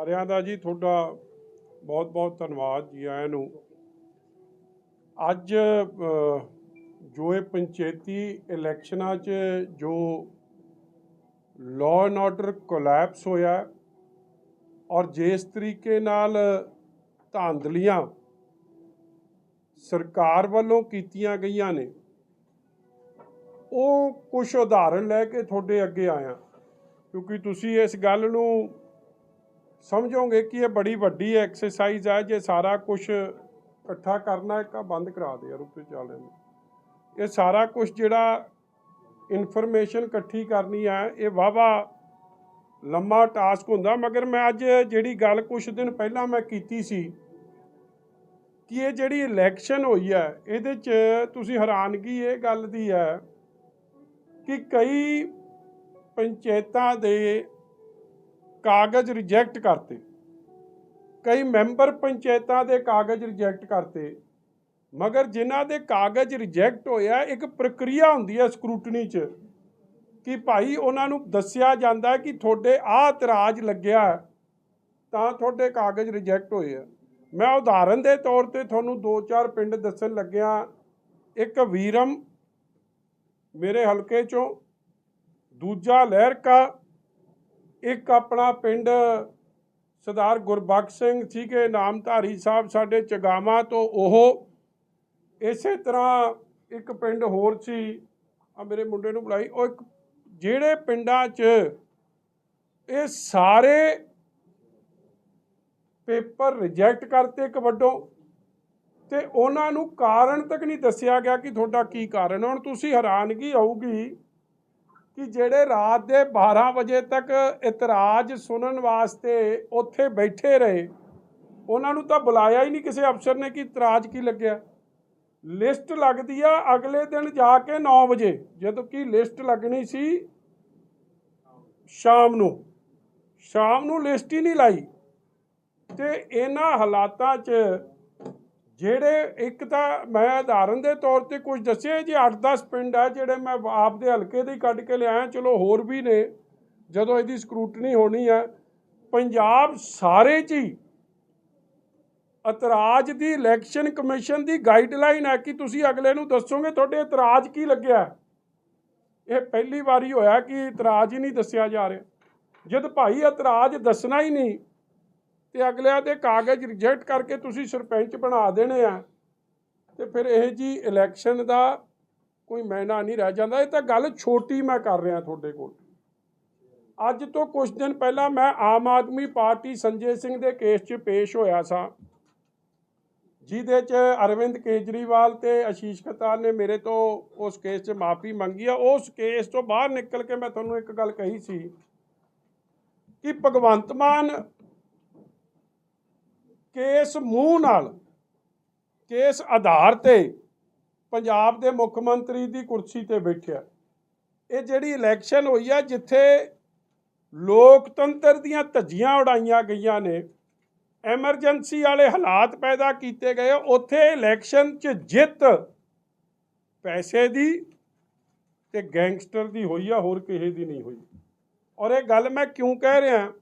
ਸਾਰਿਆਂ ਦਾ ਜੀ ਤੁਹਾਡਾ ਬਹੁਤ ਬਹੁਤ ਧੰਨਵਾਦ ਜੀ ਆਇਆਂ ਨੂੰ। ਅੱਜ ਜੋ ਇਹ ਪੰਚਾਇਤੀ ਇਲੈਕਸ਼ਨਾਂ 'ਚ ਜੋ ਲਾਅ ਐਂਡ ਆਰਡਰ ਕੋਲੈਪਸ ਹੋਇਆ ਔਰ ਜਿਸ ਤਰੀਕੇ ਨਾਲ ਧਾਂਦਲੀਆਂ ਸਰਕਾਰ ਵੱਲੋਂ ਕੀਤੀਆਂ ਗਈਆਂ ਨੇ, ਉਹ ਕੁਝ ਉਦਾਹਰਣ ਲੈ ਕੇ ਤੁਹਾਡੇ ਅੱਗੇ ਆਇਆ। ਕਿਉਂਕਿ ਤੁਸੀਂ ਇਸ ਗੱਲ ਨੂੰ ਸਮਝੋਗੇ ਕਿ ਇਹ ਬੜੀ ਵੱਡੀ ਐਕਸਰਸਾਈਜ਼ ਹੈ ਜੇ ਸਾਰਾ ਕੁਝ ਇਕੱਠਾ ਕਰਨਾ ਇੱਕ ਆ ਬੰਦ ਕਰਾ ਦੇ ਯਾਰ ਉੱਤੇ ਚੱਲ ਇਹ ਸਾਰਾ ਕੁਝ ਜਿਹੜਾ ਇਨਫੋਰਮੇਸ਼ਨ ਇਕੱਠੀ ਕਰਨੀ ਹੈ ਇਹ ਵਾਵਾ ਲੰਮਾ ਟਾਸਕ ਹੁੰਦਾ। ਮਗਰ ਮੈਂ ਅੱਜ ਜਿਹੜੀ ਗੱਲ ਕੁਝ ਦਿਨ ਪਹਿਲਾਂ ਮੈਂ ਕੀਤੀ ਸੀ ਕਿ ਇਹ ਜਿਹੜੀ ਇਲੈਕਸ਼ਨ ਹੋਈ ਹੈ ਇਹਦੇ 'ਚ ਤੁਸੀਂ ਹੈਰਾਨਗੀ ਇਹ ਗੱਲ ਦੀ ਹੈ ਕਿ ਕਈ ਪੰਚਾਇਤਾਂ ਦੇ ਕਾਗਜ਼ ਰਿਜੈਕਟ ਕਰਤੇ। ਕਈ ਮੈਂਬਰ ਪੰਚਾਇਤਾਂ ਦੇ ਕਾਗਜ਼ ਰਿਜੈਕਟ ਕਰਤੇ। ਮਗਰ ਜਿਨ੍ਹਾਂ ਦੇ ਕਾਗਜ਼ ਰਿਜੈਕਟ ਹੋਇਆ, ਇੱਕ ਪ੍ਰਕਿਰਿਆ ਹੁੰਦੀ ਹੈ ਸਕਰੂਟਨੀ 'ਚ ਕਿ ਭਾਈ ਉਹਨਾਂ ਨੂੰ ਦੱਸਿਆ ਜਾਂਦਾ ਕਿ ਤੁਹਾਡੇ ਆਹ ਇਤਰਾਜ਼ ਲੱਗਿਆ ਤਾਂ ਤੁਹਾਡੇ ਕਾਗਜ਼ ਰਿਜੈਕਟ ਹੋਏ ਆ। ਮੈਂ ਉਦਾਹਰਨ ਦੇ ਤੌਰ ਤੇ ਤੁਹਾਨੂੰ ਦੋ ਚਾਰ ਪਿੰਡ ਦੱਸਣ ਲੱਗਿਆ। ਇੱਕ ਵੀਰਮ ਮੇਰੇ ਹਲਕੇ ਚੋਂ, ਦੂਜਾ ਲਹਿਰਕਾ ਇੱਕ ਆਪਣਾ ਪਿੰਡ ਸਰਦਾਰ ਗੁਰਬਖਸ਼ ਸਿੰਘ ਸੀਗੇ, ਨਾਮਧਾਰੀ ਸਾਹਿਬ ਸਾਡੇ ਚਗਾਵਾਂ ਤੋਂ ਉਹ ਇਸੇ ਤਰ੍ਹਾਂ ਇੱਕ ਪਿੰਡ ਹੋਰ ਸੀ। ਆ ਮੇਰੇ ਮੁੰਡੇ ਨੂੰ ਬੁਲਾਈ। ਉਹ ਇੱਕ ਜਿਹੜੇ ਪਿੰਡਾਂ 'ਚ ਇਹ ਸਾਰੇ ਪੇਪਰ ਰਿਜੈਕਟ ਕਰਤੇ ਕਬੱਡੋ ਵੱਡੋਂ ਤੇ ਉਹਨਾਂ ਨੂੰ ਕਾਰਨ ਤੱਕ ਨਹੀਂ ਦੱਸਿਆ ਗਿਆ ਕਿ ਤੁਹਾਡਾ ਕੀ ਕਾਰਨ ਹੁਣ ਤੁਸੀਂ ਹੈਰਾਨਗੀ ਆਊਗੀ ਕਿ ਜਿਹੜੇ ਰਾਤ ਦੇ 12 ਵਜੇ ਤੱਕ ਇਤਰਾਜ਼ ਸੁਣਨ ਵਾਸਤੇ ਉੱਥੇ ਬੈਠੇ ਰਹੇ, ਉਹਨਾਂ ਨੂੰ ਤਾਂ ਬੁਲਾਇਆ ਹੀ ਨਹੀਂ ਕਿਸੇ ਅਫਸਰ ਨੇ ਕਿ ਇਤਰਾਜ਼ ਕੀ ਲੱਗਿਆ। ਲਿਸਟ ਲੱਗਦੀ ਆ ਅਗਲੇ ਦਿਨ ਜਾ ਕੇ 9 ਵਜੇ, ਜਦੋਂ ਕਿ ਲਿਸਟ ਲੱਗਣੀ ਸੀ ਸ਼ਾਮ ਨੂੰ। ਸ਼ਾਮ ਨੂੰ ਲਿਸਟ ਹੀ ਨਹੀਂ ਲਾਈ। ਤੇ ਇਹਨਾਂ ਹਾਲਾਤਾਂ 'ਚ ਜਿਹੜੇ ਇੱਕ ਤਾਂ ਮੈਂ ਉਦਾਹਰਨ ਦੇ ਤੌਰ ਤੇ ਕੁਝ ਦੱਸਿਆ ਜੀ 8-10 ਪਿੰਡ ਆ ਜਿਹੜੇ ਮੈਂ ਆਪ ਦੇ ਹਲਕੇ ਦੇ ਹੀ ਕੱਢ ਕੇ ਲਿਆਇਆ, ਚਲੋ ਹੋਰ ਵੀ ਨੇ, ਜਦੋਂ ਇਹਦੀ ਸਕਰੂਟਨੀ ਹੋਣੀ ਹੈ ਪੰਜਾਬ ਸਾਰੇ 'ਚ ਹੀ ਇਤਰਾਜ਼ ਦੀ ਇਲੈਕਸ਼ਨ ਕਮਿਸ਼ਨ ਦੀ ਗਾਈਡਲਾਈਨ ਹੈ ਕਿ ਤੁਸੀਂ ਅਗਲੇ ਨੂੰ ਦੱਸੋਗੇ ਤੁਹਾਡੇ ਇਤਰਾਜ਼ ਕੀ ਲੱਗਿਆ ਇਹ ਪਹਿਲੀ ਵਾਰੀ ਹੋਇਆ ਕਿ ਇਤਰਾਜ਼ ਹੀ ਨਹੀਂ ਦੱਸਿਆ ਜਾ ਰਿਹਾ। ਜਦ ਭਾਈ ਇਤਰਾਜ਼ ਦੱਸਣਾ ਹੀ ਨਹੀਂ ਤੇ ਅਗਲਿਆਂ ਦੇ ਕਾਗਜ਼ ਰਿਜੈਕਟ ਕਰਕੇ ਤੁਸੀਂ ਸਰਪੰਚ ਬਣਾ ਦੇਣੇ ਆ। ਤੇ ਫਿਰ ਇਹ ਜੀ ਇਲੈਕਸ਼ਨ ਦਾ ਕੋਈ ਮੈਨਾ ਨਹੀਂ ਰਹਿ ਜਾਂਦਾ। ਇਹ ਤਾਂ ਗੱਲ ਛੋਟੀ ਮੈਂ ਕਰ ਰਿਹਾ ਤੁਹਾਡੇ ਕੋਲ। ਅੱਜ ਤੋਂ ਕੁਝ ਦਿਨ ਪਹਿਲਾਂ ਮੈਂ ਆਮ ਆਦਮੀ ਪਾਰਟੀ ਸੰਜੇ ਸਿੰਘ ਦੇ ਕੇਸ 'ਚ ਪੇਸ਼ ਹੋਇਆ ਸਾਂ। ਜਿਹਦੇ 'ਚ ਅਰਵਿੰਦ ਕੇਜਰੀਵਾਲ ਤੇ ਆਸ਼ੀਸ਼ ਖਤਾਰ ਨੇ ਮੇਰੇ ਤੋਂ ਉਸ ਕੇਸ 'ਚ ਮਾਫੀ ਮੰਗੀ ਆ। ਉਸ ਕੇਸ ਤੋਂ ਬਾਹਰ ਨਿਕਲ ਕੇ ਮੈਂ ਤੁਹਾਨੂੰ ਇੱਕ ਗੱਲ ਕਹੀ ਸੀ ਕਿ ਭਗਵੰਤ ਮਾਨ ਕੇਸ ਮੂੰਹ ਨਾਲ, ਕੇਸ ਆਧਾਰ ਤੇ ਪੰਜਾਬ ਦੇ ਮੁੱਖ ਮੰਤਰੀ ਦੀ ਕੁਰਸੀ ਤੇ ਬੈਠਿਆ। ਇਹ ਜਿਹੜੀ ਇਲੈਕਸ਼ਨ ਹੋਈ ਆ, ਜਿੱਥੇ ਲੋਕਤੰਤਰ ਦੀਆਂ ਧੱਜੀਆਂ ਉਡਾਈਆਂ ਗਈਆਂ ਨੇ ਐਮਰਜੈਂਸੀ ਵਾਲੇ ਹਾਲਾਤ ਪੈਦਾ ਕੀਤੇ ਗਏ, ਉੱਥੇ ਇਲੈਕਸ਼ਨ 'ਚ ਜਿੱਤ ਪੈਸੇ ਦੀ ਤੇ ਗੈਂਗਸਟਰ ਦੀ ਹੋਈ ਆ, ਹੋਰ ਕਿਸੇ ਦੀ ਨਹੀਂ ਹੋਈ। ਔਰ ਇਹ ਗੱਲ ਮੈਂ ਕਿਉਂ ਕਹਿ ਰਿਹਾ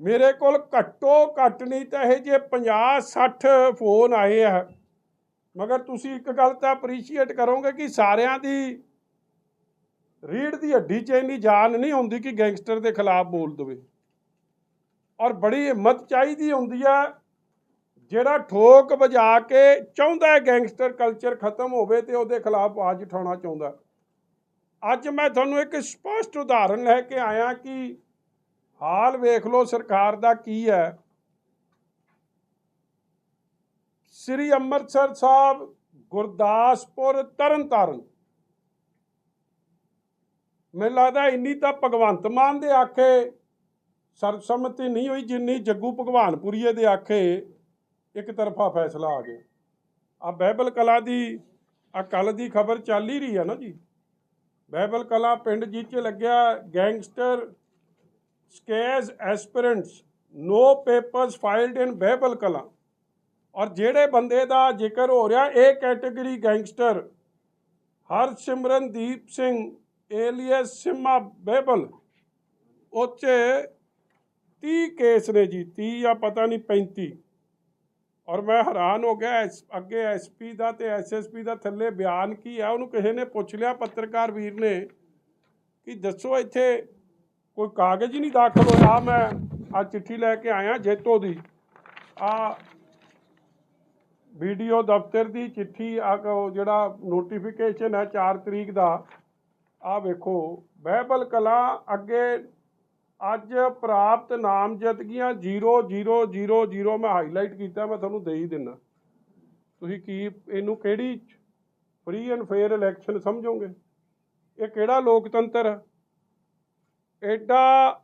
ਮੇਰੇ ਕੋਲ ਘੱਟੋ ਘੱਟ ਨਹੀਂ ਤਾਂ ਇਹ ਜੇ 50 60 ਫੋਨ ਆਏ ਆ। ਮਗਰ ਤੁਸੀਂ ਇੱਕ ਗੱਲ ਤਾਂ ਅਪਰੀਸ਼ੀਏਟ ਕਰੋਗੇ ਕਿ ਸਾਰਿਆਂ ਦੀ ਰੀੜ ਦੀ ਹੱਡੀ 'ਚ ਇੰਨੀ ਜਾਨ ਨਹੀਂ ਹੁੰਦੀ ਕਿ ਗੈਂਗਸਟਰ ਦੇ ਖਿਲਾਫ ਬੋਲ ਦਵੇ। ਔਰ ਬੜੀ ਹਿੰਮਤ ਚਾਹੀਦੀ ਹੁੰਦੀ ਆ, ਜਿਹੜਾ ਠੋਕ ਵਜਾ ਕੇ ਚਾਹੁੰਦਾ ਹੈ ਗੈਂਗਸਟਰ ਕਲਚਰ ਖਤਮ ਹੋਵੇ ਤੇ ਉਹਦੇ ਖਿਲਾਫ ਆਵਾਜ਼ ਉਠਾਉਣਾ ਚਾਹੁੰਦਾ। ਅੱਜ ਮੈਂ ਤੁਹਾਨੂੰ ਇੱਕ ਸਪਸ਼ਟ ਉਦਾਹਰਣ ਲੈ ਕੇ ਆਇਆ ਕਿ ਹਾਲ ਵੇਖ ਲਓ ਸਰਕਾਰ ਦਾ ਕੀ ਹੈ। ਸ੍ਰੀ ਅੰਮ੍ਰਿਤਸਰ ਸਾਹਿਬ, ਗੁਰਦਾਸਪੁਰ, ਤਰਨਤਾਰਨ। ਮੈਨੂੰ ਲੱਗਦਾ ਇੰਨੀ ਤਾਂ ਭਗਵੰਤ ਮਾਨ ਦੇ ਆਖੇ, ਸਰਬਸੰਮਤੀ ਨਹੀਂ ਹੋਈ ਜਿੰਨੀ ਜੱਗੂ ਭਗਵਾਨਪੁਰੀਏ ਦੇ ਆਖੇ, ਇੱਕ ਤਰਫਾ ਫੈਸਲਾ ਆ ਗਿਆ। ਆ ਬਹਿਬਲ ਕਲਾ ਦੀ ਆ ਕੱਲ ਦੀ ਖਬਰ ਚੱਲ ਹੀ ਰਹੀ ਹੈ ਨਾ ਜੀ। ਬਹਿਬਲ ਕਲਾ ਪਿੰਡ ਜੀ ਚ ਲੱਗਿਆ, gangster scares aspirants no papers filed in Behbal Kalan ਔਰ ਜਿਹੜੇ ਬੰਦੇ ਦਾ ਜ਼ਿਕਰ ਹੋ ਰਿਹਾ, ਇਹ category gangster Harsimrandeep Singh alias Sima Behbal ਉਹ 'ਚ 30 ਕੇਸ ਨੇ ਜੀ 30 ਜਾਂ ਪਤਾ ਨਹੀਂ 35 ਔਰ ਮੈਂ ਹੈਰਾਨ ਹੋ ਗਿਆ, ਐਸ- ਅੱਗੇ ਐਸਪੀ ਦਾ ਤੇ ਐਸਐਸਪੀ ਦਾ ਥੱਲੇ ਬਿਆਨ ਕੀ ਹੈ ਉਹਨੂੰ ਕਿਸੇ ਨੇ ਪੁੱਛ ਲਿਆ, ਪੱਤਰਕਾਰ ਵੀਰ ਨੇ, ਕਿ ਦੱਸੋ ਇੱਥੇ ਕੋਈ ਕਾਗਜ਼ ਹੀ ਨਹੀਂ ਦਾਖਲ ਹੋਇਆ। ਮੈਂ ਆ ਚਿੱਠੀ ਲੈ ਕੇ ਆਇਆ ਜੇਤੋ ਦੀ। ਆ ਵੀਡੀਓ ਦਫ਼ਤਰ ਦੀ ਚਿੱਠੀ ਆ ਕ- ਜਿਹੜਾ ਨੋਟੀਫਿਕੇਸ਼ਨ ਹੈ 4 ਤਰੀਕ ਦਾ ਆ ਵੇਖੋ। ਬਹਿਬਲ ਕਲਾ ਅੱਗੇ ਅੱਜ ਪ੍ਰਾਪਤ ਨਾਮਜ਼ਦਗੀਆਂ 0000 ਮੈਂ ਹਾਈਲਾਈਟ ਕੀਤਾ, ਮੈਂ ਤੁਹਾਨੂੰ ਦੇ ਹੀ ਦਿੰਦਾ ਤੁਸੀਂ ਕੀ ਇਹਨੂੰ ਕਿਹੜੀ ਫ੍ਰੀ ਐਂਡ ਫੇਅਰ ਇਲੈਕਸ਼ਨ ਸਮਝੋਗੇ? ਇਹ ਕਿਹੜਾ ਲੋਕਤੰਤਰ ਹੈ? ਐਡਾ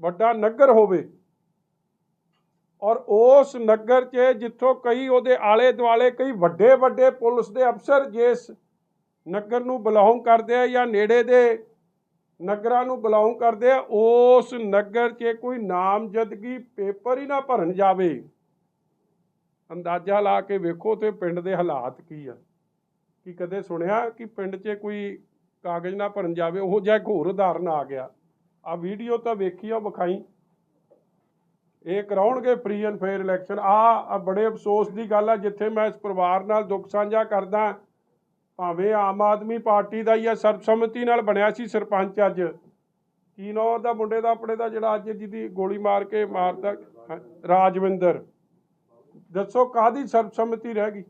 ਵੱਡਾ ਨਗਰ ਹੋਵੇ ਔਰ ਉਸ ਨਗਰ 'ਚ ਜਿੱਥੋਂ ਕਈ ਉਹਦੇ ਆਲੇ ਦੁਆਲੇ ਕਈ ਵੱਡੇ ਵੱਡੇ ਪੁਲਿਸ ਦੇ ਅਫਸਰ ਜਿਸ ਨਗਰ ਨੂੰ ਬਿਲੋਂਗ ਕਰਦੇ ਆ ਜਾਂ ਨੇੜੇ ਦੇ ਨਗਰਾਂ ਨੂੰ ਬਿਲੋਂਗ ਕਰਦੇ ਆ, ਉਸ ਨਗਰ 'ਚ ਕੋਈ ਨਾਮਜ਼ਦਗੀ ਪੇਪਰ ਹੀ ਨਾ ਭਰਨ ਜਾਵੇ। ਅੰਦਾਜ਼ਾ ਲਾ ਕੇ ਵੇਖੋ ਤੇ ਪਿੰਡ ਦੇ ਹਾਲਾਤ ਕੀ ਆ। ਕੀ ਕਦੇ ਸੁਣਿਆ ਕਿ ਪਿੰਡ 'ਚ ਕੋਈ ਕਾਗਜ਼ ਨਾ ਭਰਨ ਜਾਵੇ, ਉਹ ਜਿਹਾ ਇੱਕ ਹੋਰ ਉਦਾਹਰਨ ਆ ਗਿਆ। ਆ ਵੀਡੀਓ ਤਾਂ ਵੇਖੀ ਆ ਵਿਖਾਈ। ਇਹ ਕਰਾਉਣਗੇ ਫ੍ਰੀ ਐਂਡ ਫੇਅਰ ਇਲੈਕਸ਼ਨ ਆ ਬੜੇ ਅਫਸੋਸ ਦੀ ਗੱਲ ਆ, ਜਿੱਥੇ ਮੈਂ ਇਸ ਪਰਿਵਾਰ ਨਾਲ ਦੁੱਖ ਸਾਂਝਾ ਕਰਦਾ ਭਾਵੇਂ ਆਮ ਆਦਮੀ ਪਾਰਟੀ ਦਾ ਹੀ ਆ, ਸਰਬਸੰਮਤੀ ਨਾਲ ਬਣਿਆ ਸੀ ਸਰਪੰਚ ਅੱਜ। ਕੀ ਨਾਂ ਉਹਦਾ ਮੁੰਡੇ ਦਾ, ਆਪਣੇ ਦਾ ਜਿਹੜਾ ਅੱਜ ਜਿਹਦੀ ਗੋਲੀ ਮਾਰ ਕੇ ਮਾਰਦਾ ਰਾਜਵਿੰਦਰ। ਦੱਸੋ ਕਾਦੀ ਸਰਬਸੰਮਤੀ ਰਹਿ ਗਈ?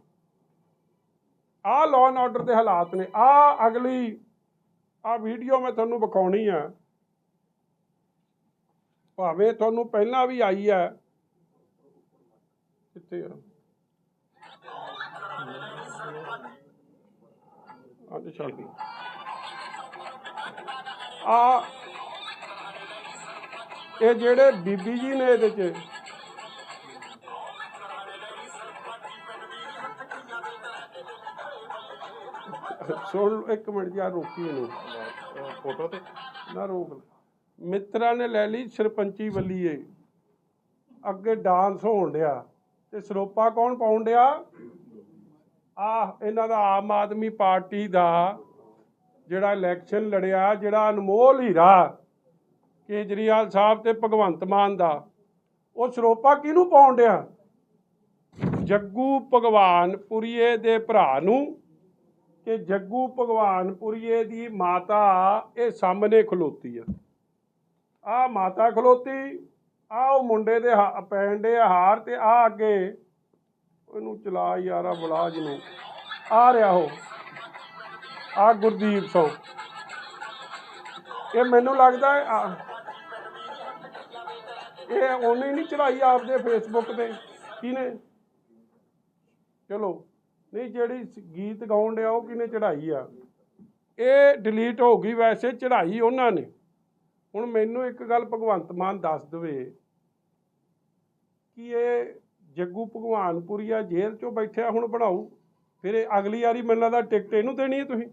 ਆਹ ਲਾਅ ਐਂਡ ਆਰਡਰ ਦੇ ਹਾਲਾਤ ਨੇ। ਆ ਅਗਲੀ ਆ ਵੀਡੀਓ ਮੈਂ ਤੁਹਾਨੂੰ ਵਿਖਾਉਣੀ ਆ। ਭਾਵੇਂ ਤੁਹਾਨੂੰ ਪਹਿਲਾਂ ਵੀ ਆਈ ਹੈ ਕਿੱਥੇ ਆ? ਅੱਜ ਆ, ਇਹ ਜਿਹੜੇ ਬੀਬੀ ਜੀ ਨੇ ਇਹਦੇ ਚ। ਸੁਣ ਇੱਕ ਮਿੰਟ ਯਾਰ ਰੋਕੀ ਇਹਨੂੰ। ਫੋਟੋ ਤੇ? ਨਾ ਰੋਕ ਮਿੱਤਰਾਂ ਨੇ ਲੈ ਲਈ ਸਰਪੰਚੀ ਵੱਲੀਏ ਅੱਗੇ ਡਾਂਸ ਹੋਣ ਡਿਆ ਤੇ ਸਰੋਪਾ ਕੌਣ ਪਾਉਣ ਡਿਆ? ਆ ਇਹਨਾਂ ਦਾ ਆਮ ਆਦਮੀ ਪਾਰਟੀ ਦਾ ਜਿਹੜਾ ਇਲੈਕਸ਼ਨ ਲੜਿਆ, ਜਿਹੜਾ ਅਨਮੋਲ ਹੀਰਾ ਕੇਜਰੀਵਾਲ ਸਾਹਿਬ ਤੇ ਭਗਵੰਤ ਮਾਨ ਦਾ, ਉਹ ਸਰੋਪਾ ਕਿਹਨੂੰ ਪਾਉਣ ਡਿਆ? ਜੱਗੂ ਭਗਵਾਨਪੁਰੀਏ ਦੇ ਭਰਾ ਨੂੰ ਕਿ ਜੱਗੂ ਭਗਵਾਨਪੁਰੀਏ ਦੀ ਮਾਤਾ ਇਹ ਸਾਹਮਣੇ ਖਲੋਤੀ ਆ। ਆ ਮਾਤਾ ਖਲੋਤੀ, ਆ ਉਹ ਮੁੰਡੇ ਦੇ ਹਾ- ਪੈਣ ਦੇ ਹਾਰ ਤੇ ਆ ਅੱਗੇ ਉਹਨੂੰ ਚਲਾ ਯਾਰਾ ਬਲਾਜ ਨੂੰ। ਆ ਰਿਹਾ ਉਹ। ਆ ਗੁਰਦੀਪ ਸਿੰਘ। ਇਹ ਮੈਨੂੰ ਲੱਗਦਾ ਆ- ਇਹ ਉਹਨੇ ਨਹੀਂ ਚਲਾਈ ਆਪਦੇ ਫੇਸਬੁੱਕ ਤੇ। ਕਿਹਨੇ? ਚਲੋ। ਨਹੀਂ, ਜਿਹੜੀ ਗੀਤ ਗਾਉਣ ਡਿਆ ਉਹ ਕਿਹਨੇ ਚੜਾਈ ਆ? ਇਹ ਡਿਲੀਟ ਹੋ ਗਈ ਵੈਸੇ ਚੜਾਈ ਉਹਨਾਂ ਨੇ। ਹੁਣ ਮੈਨੂੰ ਇੱਕ ਗੱਲ ਭਗਵੰਤ ਮਾਨ ਦੱਸ ਦਵੇ ਕਿ ਇਹ ਜੱਗੂ ਭਗਵਾਨਪੁਰੀਆ ਜੇਲ੍ਹ ਚੋਂ ਬੈਠਿਆ, ਹੁਣ ਬਣਾਊ। ਫਿਰ ਇਹ ਅਗਲੀ ਵਾਰੀ ਮੈਨੂੰ ਲੱਗਦਾ ਟਿਕਟ ਇਹਨੂੰ ਦੇਣੀ ਹੈ ਤੁਸੀਂ?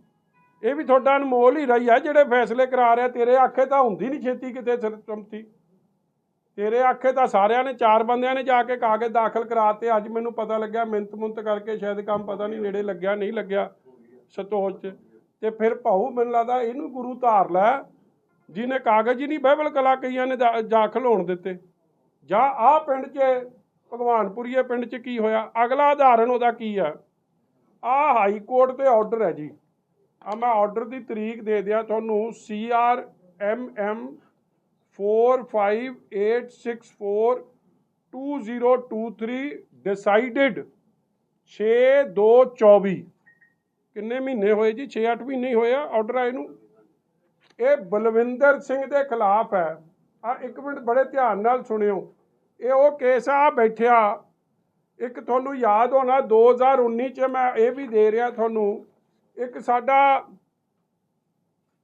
ਇਹ ਵੀ ਤੁਹਾਡਾ ਅਨਮੋਲ ਹੀ ਰਹੀ ਆ, ਜਿਹੜੇ ਫੈਸਲੇ ਕਰਾ ਰਿਹਾ, ਤੇਰੇ ਆਖੇ ਤਾਂ ਹੁੰਦੀ ਨਹੀਂ ਛੇਤੀ ਕਿਤੇ ਸਰਪੰਚੀ ਤੇਰੇ ਆਖੇ ਤਾਂ ਸਾਰਿਆਂ ਨੇ, ਚਾਰ ਬੰਦਿਆਂ ਨੇ ਜਾ ਕੇ ਕਾਗਜ਼ ਦਾਖਲ ਕਰਾਤੇ, ਅੱਜ ਮੈਨੂੰ ਪਤਾ ਲੱਗਿਆ ਮਿੰਤ ਮੁੰਤ ਕਰਕੇ ਸ਼ਾਇਦ ਕੰਮ ਪਤਾ ਨਹੀਂ ਨੇੜੇ ਲੱਗਿਆ, ਨਹੀਂ ਲੱਗਿਆ ਸਤੋਜ ਚ ਤੇ ਫਿਰ ਭਾਊ ਮੈਨੂੰ ਲੱਗਦਾ ਇਹਨੂੰ ਗੁਰੂ ਧਾਰ ਲੈ, ਜਿਹਨੇ ਕਾਗਜ਼ ਹੀ ਨਹੀਂ, ਬਹਿਬਲ ਕਲਾ ਕਈਆਂ ਨੇ ਦਾ- ਦਾਖਲ ਹੋਣ ਦਿੱਤੇ। ਜਾਂ ਆਹ ਪਿੰਡ 'ਚ, ਭਗਵਾਨਪੁਰੀਏ ਪਿੰਡ 'ਚ ਕੀ ਹੋਇਆ? ਅਗਲਾ ਉਦਾਹਰਨ ਉਹਦਾ ਕੀ ਆ? ਆਹ ਹਾਈ ਕੋਰਟ ਤੇ ਆਰਡਰ ਹੈ ਜੀ। ਆ ਮੈਂ ਆਰਡਰ ਦੀ ਤਰੀਕ ਦੇ ਦਿਆਂ ਤੁਹਾਨੂੰ C R M M 4586422023 decided 6224 ਕਿੰਨੇ ਮਹੀਨੇ ਹੋਏ ਜੀ? 6-8 ਮਹੀਨੇ ਹੀ ਹੋਇਆ ਆਰਡਰ ਆਏ ਨੂੰ। ਇਹ ਬਲਵਿੰਦਰ ਸਿੰਘ ਦੇ ਖਿਲਾਫ ਹੈ। ਆ ਇੱਕ ਮਿੰਟ ਬੜੇ ਧਿਆਨ ਨਾਲ ਸੁਣਿਓ। ਇਹ ਉਹ ਕੇਸ ਆ ਬੈਠਿਆ ਇੱਕ ਤੁਹਾਨੂੰ ਯਾਦ ਹੋਣਾ 2019 ਚ ਮੈਂ ਇਹ ਵੀ ਦੇ ਰਿਹਾ ਤੁਹਾਨੂੰ। ਇੱਕ ਸਾਡਾ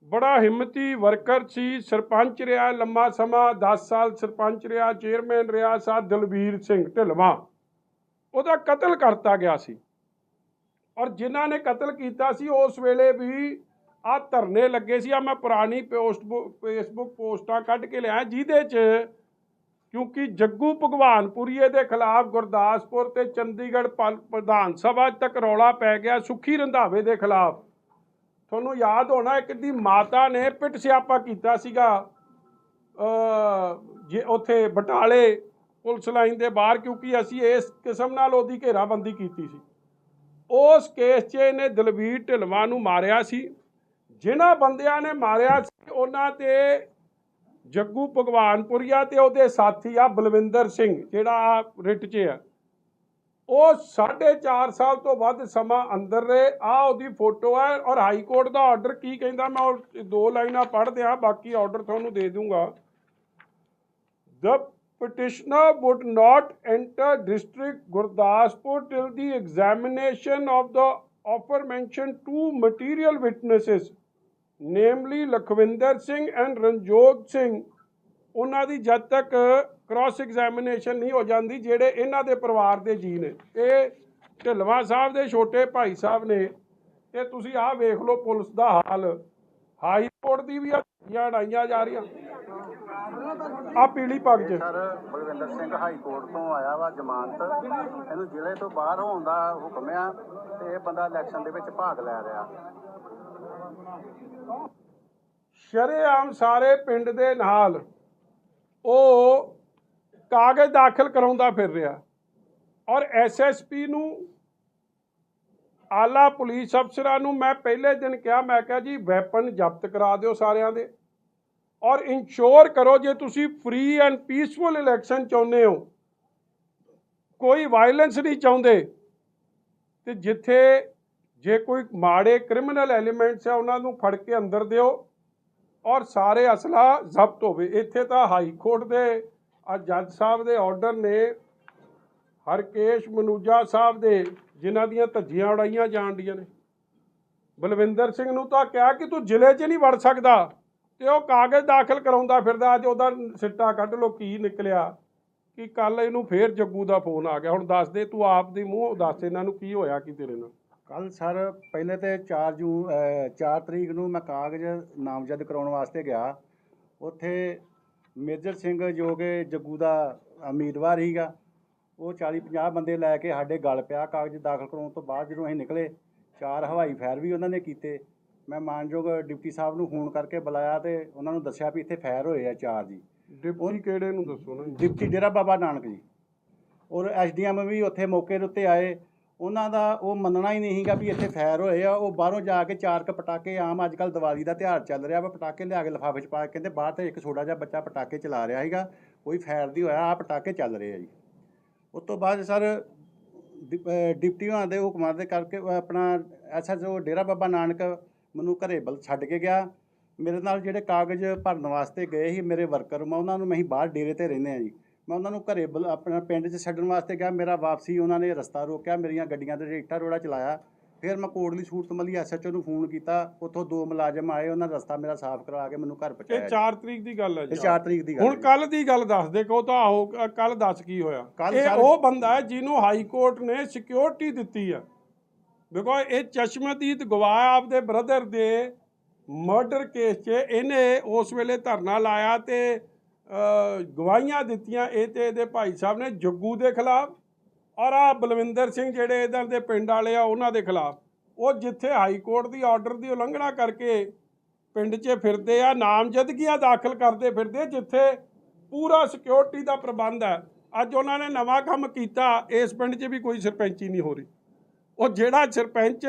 ਬੜਾ ਹਿੰਮਤੀ ਵਰਕਰ ਸੀ, ਸਰਪੰਚ ਰਿਹਾ, ਲੰਮਾ ਸਮਾਂ 10 ਸਾਲ ਸਰਪੰਚ ਰਿਹਾ, ਚੇਅਰਮੈਨ ਰਿਹਾ ਸਾ ਦਲਬੀਰ ਸਿੰਘ ਢਿਲਵਾ। ਉਹਦਾ ਕਤਲ ਕਰਤਾ ਗਿਆ ਸੀ। ਔਰ ਜਿਨ੍ਹਾਂ ਨੇ ਕਤਲ ਕੀਤਾ ਸੀ, ਉਸ ਵੇਲੇ ਵੀ ਆ ਧਰਨੇ ਲੱਗੇ ਸੀ, ਆ ਮੈਂ ਪੁਰਾਣੀ ਪੋਸਟ ਫੇਸਬੁੱਕ ਪੋਸਟਾਂ ਕੱਢ ਕੇ ਲਿਆ ਜਿਹਦੇ 'ਚ ਕਿਉਂਕਿ ਜੱਗੂ ਭਗਵਾਨਪੁਰੀਏ ਦੇ ਖਿਲਾਫ ਗੁਰਦਾਸਪੁਰ ਤੇ ਚੰਡੀਗੜ੍ਹ ਪਲ- ਪ੍ਰਧਾਨ ਸਭਾ ਤੱਕ ਰੌਲਾ ਪੈ ਗਿਆ, ਸੁਖੀ ਰੰਧਾਵੇ ਦੇ ਖਿਲਾਫ। ਤੁਹਾਨੂੰ ਯਾਦ ਹੋਣਾ, ਇੱਕ ਦੀ ਮਾਤਾ ਨੇ ਪਿੱਟ ਸਿਆਪਾ ਕੀਤਾ ਸੀਗਾ ਜੇ ਉੱਥੇ ਬਟਾਲੇ ਪੁਲਿਸ ਲਾਈਨ ਦੇ ਬਾਹਰ, ਕਿਉਂਕਿ ਅਸੀਂ ਇਸ ਕਿਸਮ ਨਾਲ ਉਹਦੀ ਘੇਰਾਬੰਦੀ ਕੀਤੀ ਸੀ। ਉਸ ਕੇਸ 'ਚ ਇਹਨੇ ਦਲਵੀਰ ਢਿਲਵਾਂ ਨੂੰ ਮਾਰਿਆ ਸੀ। ਜਿਨ੍ਹਾਂ ਬੰਦਿਆਂ ਨੇ ਮਾਰਿਆ ਸੀ, ਉਹਨਾਂ ਤੇ ਜੱਗੂ ਭਗਵਾਨਪੁਰੀਆ ਤੇ ਉਹਦੇ ਸਾਥੀ ਆ ਬਲਵਿੰਦਰ ਸਿੰਘ, ਜਿਹੜਾ ਰਿਟ 'ਚ ਆ। ਉਹ 4.5 ਸਾਲ ਤੋਂ ਵੱਧ ਸਮਾਂ ਅੰਦਰ ਰਹੇ ਆ ਉਹਦੀ ਫੋਟੋ ਹੈ ਔਰ ਹਾਈ ਕੋਰਟ ਦਾ ਆਰਡਰ ਕੀ ਕਹਿੰਦਾ ਮੈਂ ਉਹ ਦੋ ਲਾਈਨਾਂ ਪੜ੍ਹ ਦਿਆਂ ਬਾਕੀ ਆਰਡਰ ਤੁਹਾਨੂੰ ਦੇ ਦੂੰਗਾ The petitioner would not enter district Gurdaspur till the examination of the aforementioned two material witnesses, namely Lakhvinder Singh and Ranjot Singh. ਉਹਨਾਂ ਦੀ ਜਦ ਤੱਕ ਕ੍ਰਾਸ ਐਗਜ਼ਾਮੀਨੇਸ਼ਨ ਨਹੀਂ ਹੋ ਜਾਂਦੀ ਜਿਹੜੇ ਇਹਨਾਂ ਦੇ ਪਰਿਵਾਰ ਦੇ ਜੀ ਨੇ। ਇਹ ਢਿਲਵਾ ਸਾਹਿਬ ਦੇ ਛੋਟੇ ਭਾਈ ਸਾਹਿਬ ਨੇ। ਤੇ ਤੁਸੀਂ ਆਹ ਵੇਖ ਲਓ ਪੁਲਿਸ ਦਾ ਹਾਲ। ਹਾਈ ਕੋਰਟ ਦੀ ਵੀ ਧੱਜੀਆਂ ਉਡਾਈਆਂ ਜਾ ਰਹੀਆਂ। ਆ ਪੀਲੀ ਪੱਗ 'ਚ। Sir Balwinder Singh high court ਤੋਂ ਆਇਆ ਵਾ ਜ਼ਮਾਨਤ। ਇਹਨੂੰ ਜ਼ਿਲ੍ਹੇ ਤੋਂ ਬਾਹਰ ਹੋਣ ਦਾ ਹੁਕਮ ਆ ਤੇ ਇਹ ਬੰਦਾ ਇਲੈਕਸ਼ਨ ਦੇ ਵਿੱਚ ਭਾਗ ਲੈ ਰਿਹਾ। ਸ਼ਰੇਆਮ ਸਾਰੇ ਪਿੰਡ ਦੇ ਨਾਲ ਉਹ ਕਾਗਜ਼ ਦਾਖਲ ਕਰਾਉਂਦਾ ਫਿਰ ਰਿਹਾ। ਔਰ ਐਸਐਸਪੀ ਨੂੰ, ਆਲਾ ਪੁਲਿਸ ਅਫਸਰਾਂ ਨੂੰ ਮੈਂ ਪਹਿਲੇ ਦਿਨ ਕਿਹਾ, ਮੈਂ ਕਿਹਾ ਜੀ, ਵੈਪਨ ਜ਼ਬਤ ਕਰਾ ਦਿਓ ਸਾਰਿਆਂ ਦੇ। ਔਰ ਇਨਸ਼ੋਰ ਕਰੋ, ਜੇ ਤੁਸੀਂ ਫ੍ਰੀ ਐਂਡ ਪੀਸਫੁਲ ਇਲੈਕਸ਼ਨ ਚਾਹੁੰਦੇ ਹੋ, ਕੋਈ ਵਾਇਲੈਂਸ ਨਹੀਂ ਚਾਹੁੰਦੇ, ਤੇ ਜਿੱਥੇ ਜੇ ਕੋਈ ਮਾੜੇ ਕ੍ਰਿਮੀਨਲ ਐਲੀਮੈਂਟਸ ਆ, ਉਹਨਾਂ ਨੂੰ ਫੜ ਕੇ ਅੰਦਰ ਦਿਓ, ਔਰ ਸਾਰੇ ਅਸਲਾ ਜ਼ਬਤ ਹੋਵੇ। ਇੱਥੇ ਤਾਂ ਹਾਈ ਕੋਰਟ ਦੇ ਆ ਜੱਜ ਸਾਹਿਬ ਦੇ ਆਰਡਰ ਨੇ ਹਰਕੇਸ਼ ਮਨੂਜਾ ਸਾਹਿਬ ਦੇ, ਜਿਨ੍ਹਾਂ ਦੀਆਂ ਧੱਜੀਆਂ ਉਡਾਈਆਂ ਜਾਣਦੀਆਂ ਨੇ। ਬਲਵਿੰਦਰ ਸਿੰਘ ਨੂੰ ਤਾਂ ਕਿਹਾ ਕਿ ਤੂੰ ਜ਼ਿਲ੍ਹੇ 'ਚ ਨਹੀਂ ਵੜ ਸਕਦਾ ਤੇ ਉਹ ਕਾਗਜ਼ ਦਾਖਲ ਕਰਾਉਂਦਾ ਫਿਰਦਾ, ਅੱਜ ਉਹਦਾ ਸਿੱਟਾ ਕੱਢ ਲੋ ਕੀ ਨਿਕਲਿਆ? ਕਿ ਕੱਲ ਇਹਨੂੰ ਫੇਰ ਜੱਗੂ ਦਾ ਫੋਨ ਆ ਗਿਆ। ਹੁਣ ਦੱਸ ਦੇ ਤੂੰ ਆਪ ਦੀ ਮੂੰਹ, ਦੱਸ ਇਹਨਾਂ ਨੂੰ ਕੀ ਹੋਇਆ, ਕੀ ਤੇਰੇ ਨਾਲ? ਕੱਲ ਸਰ, ਪਹਿਲੇ ਤੇ 4 ਜੂਨ 4 ਤਰੀਕ ਨੂੰ ਮੈਂ ਕਾਗਜ਼ ਨਾਮਜ਼ਦ ਕਰਾਉਣ ਵਾਸਤੇ ਗਿਆ। ਉੱਥੇ ਮੇਜਰ ਸਿੰਘ ਜੋ ਕਿ ਜੱਗੂ ਦਾ ਉਮੀਦਵਾਰ ਸੀਗਾ ਉਹ 40 50 ਬੰਦੇ ਲੈ ਕੇ ਸਾਡੇ ਗਲ ਪਿਆ ਕਾਗਜ਼ ਦਾਖਲ ਕਰਾਉਣ ਤੋਂ ਬਾਅਦ ਜਦੋਂ ਅਸੀਂ ਨਿਕਲੇ ਚਾਰ ਹਵਾਈ ਫਾਇਰ ਵੀ ਉਹਨਾਂ ਨੇ ਕੀਤੇ। ਮੈਂ ਮਾਨਯੋਗ ਡਿਪਟੀ ਸਾਹਿਬ ਨੂੰ ਫੋਨ ਕਰਕੇ ਬੁਲਾਇਆ ਤੇ ਉਹਨਾਂ ਨੂੰ ਦੱਸਿਆ ਵੀ ਇੱਥੇ ਫਾਇਰ ਹੋਏ ਆ ਚਾਰ ਜੀ। ਡਿਪਟੀ ਕਿਹੜੇ ਨੂੰ ਦੱਸੋ ਨਾ ਡਿਪਟੀ ਡੇਰਾ ਬਾਬਾ ਨਾਨਕ ਜੀ। ਔਰ ਐਸਡੀਐਮ ਵੀ ਉੱਥੇ ਮੌਕੇ ਦੇ ਉੱਤੇ ਆਏ। ਉਹਨਾਂ ਦਾ ਉਹ ਮੰਨਣਾ ਹੀ ਨਹੀਂ ਸੀਗਾ ਵੀ ਇੱਥੇ ਫੈਰ ਹੋਏ ਆ, ਉਹ ਬਾਹਰੋਂ ਜਾ ਕੇ ਚਾਰ ਕ ਪਟਾਕੇ ਆਮ ਅੱਜ ਕੱਲ ਦੀਵਾਲੀ ਦਾ ਤਿਉਹਾਰ ਚੱਲ ਰਿਹਾ ਵਾ, ਪਟਾਕੇ ਲਿਆ ਕੇ ਲਿਫਾਫੇ 'ਚ ਪਾ ਕੇ ਕਹਿੰਦੇ ਬਾਹਰ ਤੇ ਇੱਕ ਛੋਟਾ ਜਿਹਾ ਬੱਚਾ ਪਟਾਕੇ ਚਲਾ ਰਿਹਾ ਸੀਗਾ, ਕੋਈ ਫੈਰ ਦੀ ਹੋਇਆ ਆ ਪਟਾਕੇ ਚੱਲ ਰਹੇ ਆ ਜੀ। ਉਸ ਤੋਂ ਬਾਅਦ ਸਰ ਡਿਪ- ਡਿਪਟੀ ਹੋਣਾ ਦੇ ਹੁਕਮਾਂ ਦੇ ਕਰਕੇ ਉਹ ਆਪਣਾ ਐਸਐਸਓ ਡੇਰਾ ਬਾਬਾ ਨਾਨਕ ਮੈਨੂੰ ਘਰੇ ਬਲ, ਛੱਡ ਕੇ ਗਿਆ। ਮੇਰੇ ਨਾਲ ਜਿਹੜੇ ਕਾਗਜ਼ ਭਰਨ ਵਾਸਤੇ ਗਏ ਸੀ, ਮੇਰੇ ਵਰਕਰ ਮੈਂ ਉਹਨਾਂ ਨੂੰ ਮੈਂ ਬਾਹਰ ਡੇਰੇ ਤੇ ਰਹਿੰਦੇ ਆ ਜੀ। ਮੈਂ ਉਹਨਾਂ ਨੂੰ ਘਰੇ ਬੁਲ- ਆਪਣਾ ਪਿੰਡ 'ਚ ਛੱਡਣ ਵਾਸਤੇ ਗਿਆ ਮੇਰਾ ਵਾਪਸੀ ਉਹਨਾਂ ਨੇ ਰਸਤਾ ਰੋਕਿਆ ਮੇਰੀਆਂ ਗੱਡੀਆਂ ਤੇ ਰੇਟਾ ਰੋੜਾ ਚਲਾਇਆ। ਫਿਰ ਮੈਂ ਕੋਟਲੀ ਸੂਰਤ ਮੱਲੀ ਐਸਐਚਓ ਨੂੰ ਫੋਨ ਕੀਤਾ ਉੱਥੋਂ ਦੋ ਮੁਲਾਜ਼ਮ ਆਏ ਉਹਨਾਂ ਨੇ ਰਸਤਾ ਮੇਰਾ ਸਾਫ਼ ਕਰਵਾ ਕੇ ਮੈਨੂੰ ਘਰ ਇਹ ਪਹੁੰਚਾਇਆ 4 ਤਰੀਕ ਦੀ ਗੱਲ ਹੈ ਇਹ ਜੀ 4 ਤਰੀਕ ਦੀ ਗੱਲ ਹੁਣ ਕੱਲ ਦੀ ਗੱਲ ਦੱਸ ਦੇ ਕੋ ਤਾਂ ਆਹੋ ਕੱਲ ਦੱਸ ਕੀ ਹੋਇਆ? ਕੱਲ੍ਹ ਇਹ ਸਾਰੇ- ਉਹ ਬੰਦਾ ਹੈ ਜਿਹਨੂੰ ਹਾਈ ਕੋਰਟ ਨੇ ਸਿਕਿਉਰਿਟੀ ਦਿੱਤੀ ਆ। ਬਿਕੋਜ਼ ਇਹ ਚਸ਼ਮਦੀਦ ਗਵਾਹ ਆਪਦੇ ਬ੍ਰਦਰ ਦੇ ਮਰਡਰ ਕੇਸ 'ਚ ਇਹਨੇ ਉਸ ਵੇਲੇ ਧਰਨਾ ਲਾਇਆ ਤੇ ਗਵਾਹੀਆਂ ਦਿੱਤੀਆਂ। ਇਹ ਤੇ ਇਹਦੇ ਭਾਈ ਸਾਹਿਬ ਨੇ ਜੱਗੂ ਦੇ ਖਿਲਾਫ ਔਰ ਆ ਬਲਵਿੰਦਰ ਸਿੰਘ ਜਿਹੜੇ ਇਧਰ ਦੇ ਪਿੰਡ ਵਾਲੇ ਆ ਉਹਨਾਂ ਦੇ ਖਿਲਾਫ। ਉਹ ਜਿੱਥੇ ਹਾਈ ਕੋਰਟ ਦੀ ਆਰਡਰ ਦੀ ਉਲੰਘਣਾ ਕਰਕੇ ਪਿੰਡ 'ਚ ਫਿਰਦੇ ਆ ਨਾਮਜ਼ਦਗੀਆਂ ਦਾਖਲ ਕਰਦੇ ਫਿਰਦੇ ਜਿੱਥੇ ਪੂਰਾ ਸਿਕਿਉਰਿਟੀ ਦਾ ਪ੍ਰਬੰਧ ਹੈ। ਅੱਜ ਉਹਨਾਂ ਨੇ ਨਵਾਂ ਕੰਮ ਕੀਤਾ ਇਸ ਪਿੰਡ 'ਚ ਵੀ ਕੋਈ ਸਰਪੰਚੀ ਨਹੀਂ ਹੋ ਰਹੀ। ਉਹ ਜਿਹੜਾ ਸਰਪੰਚ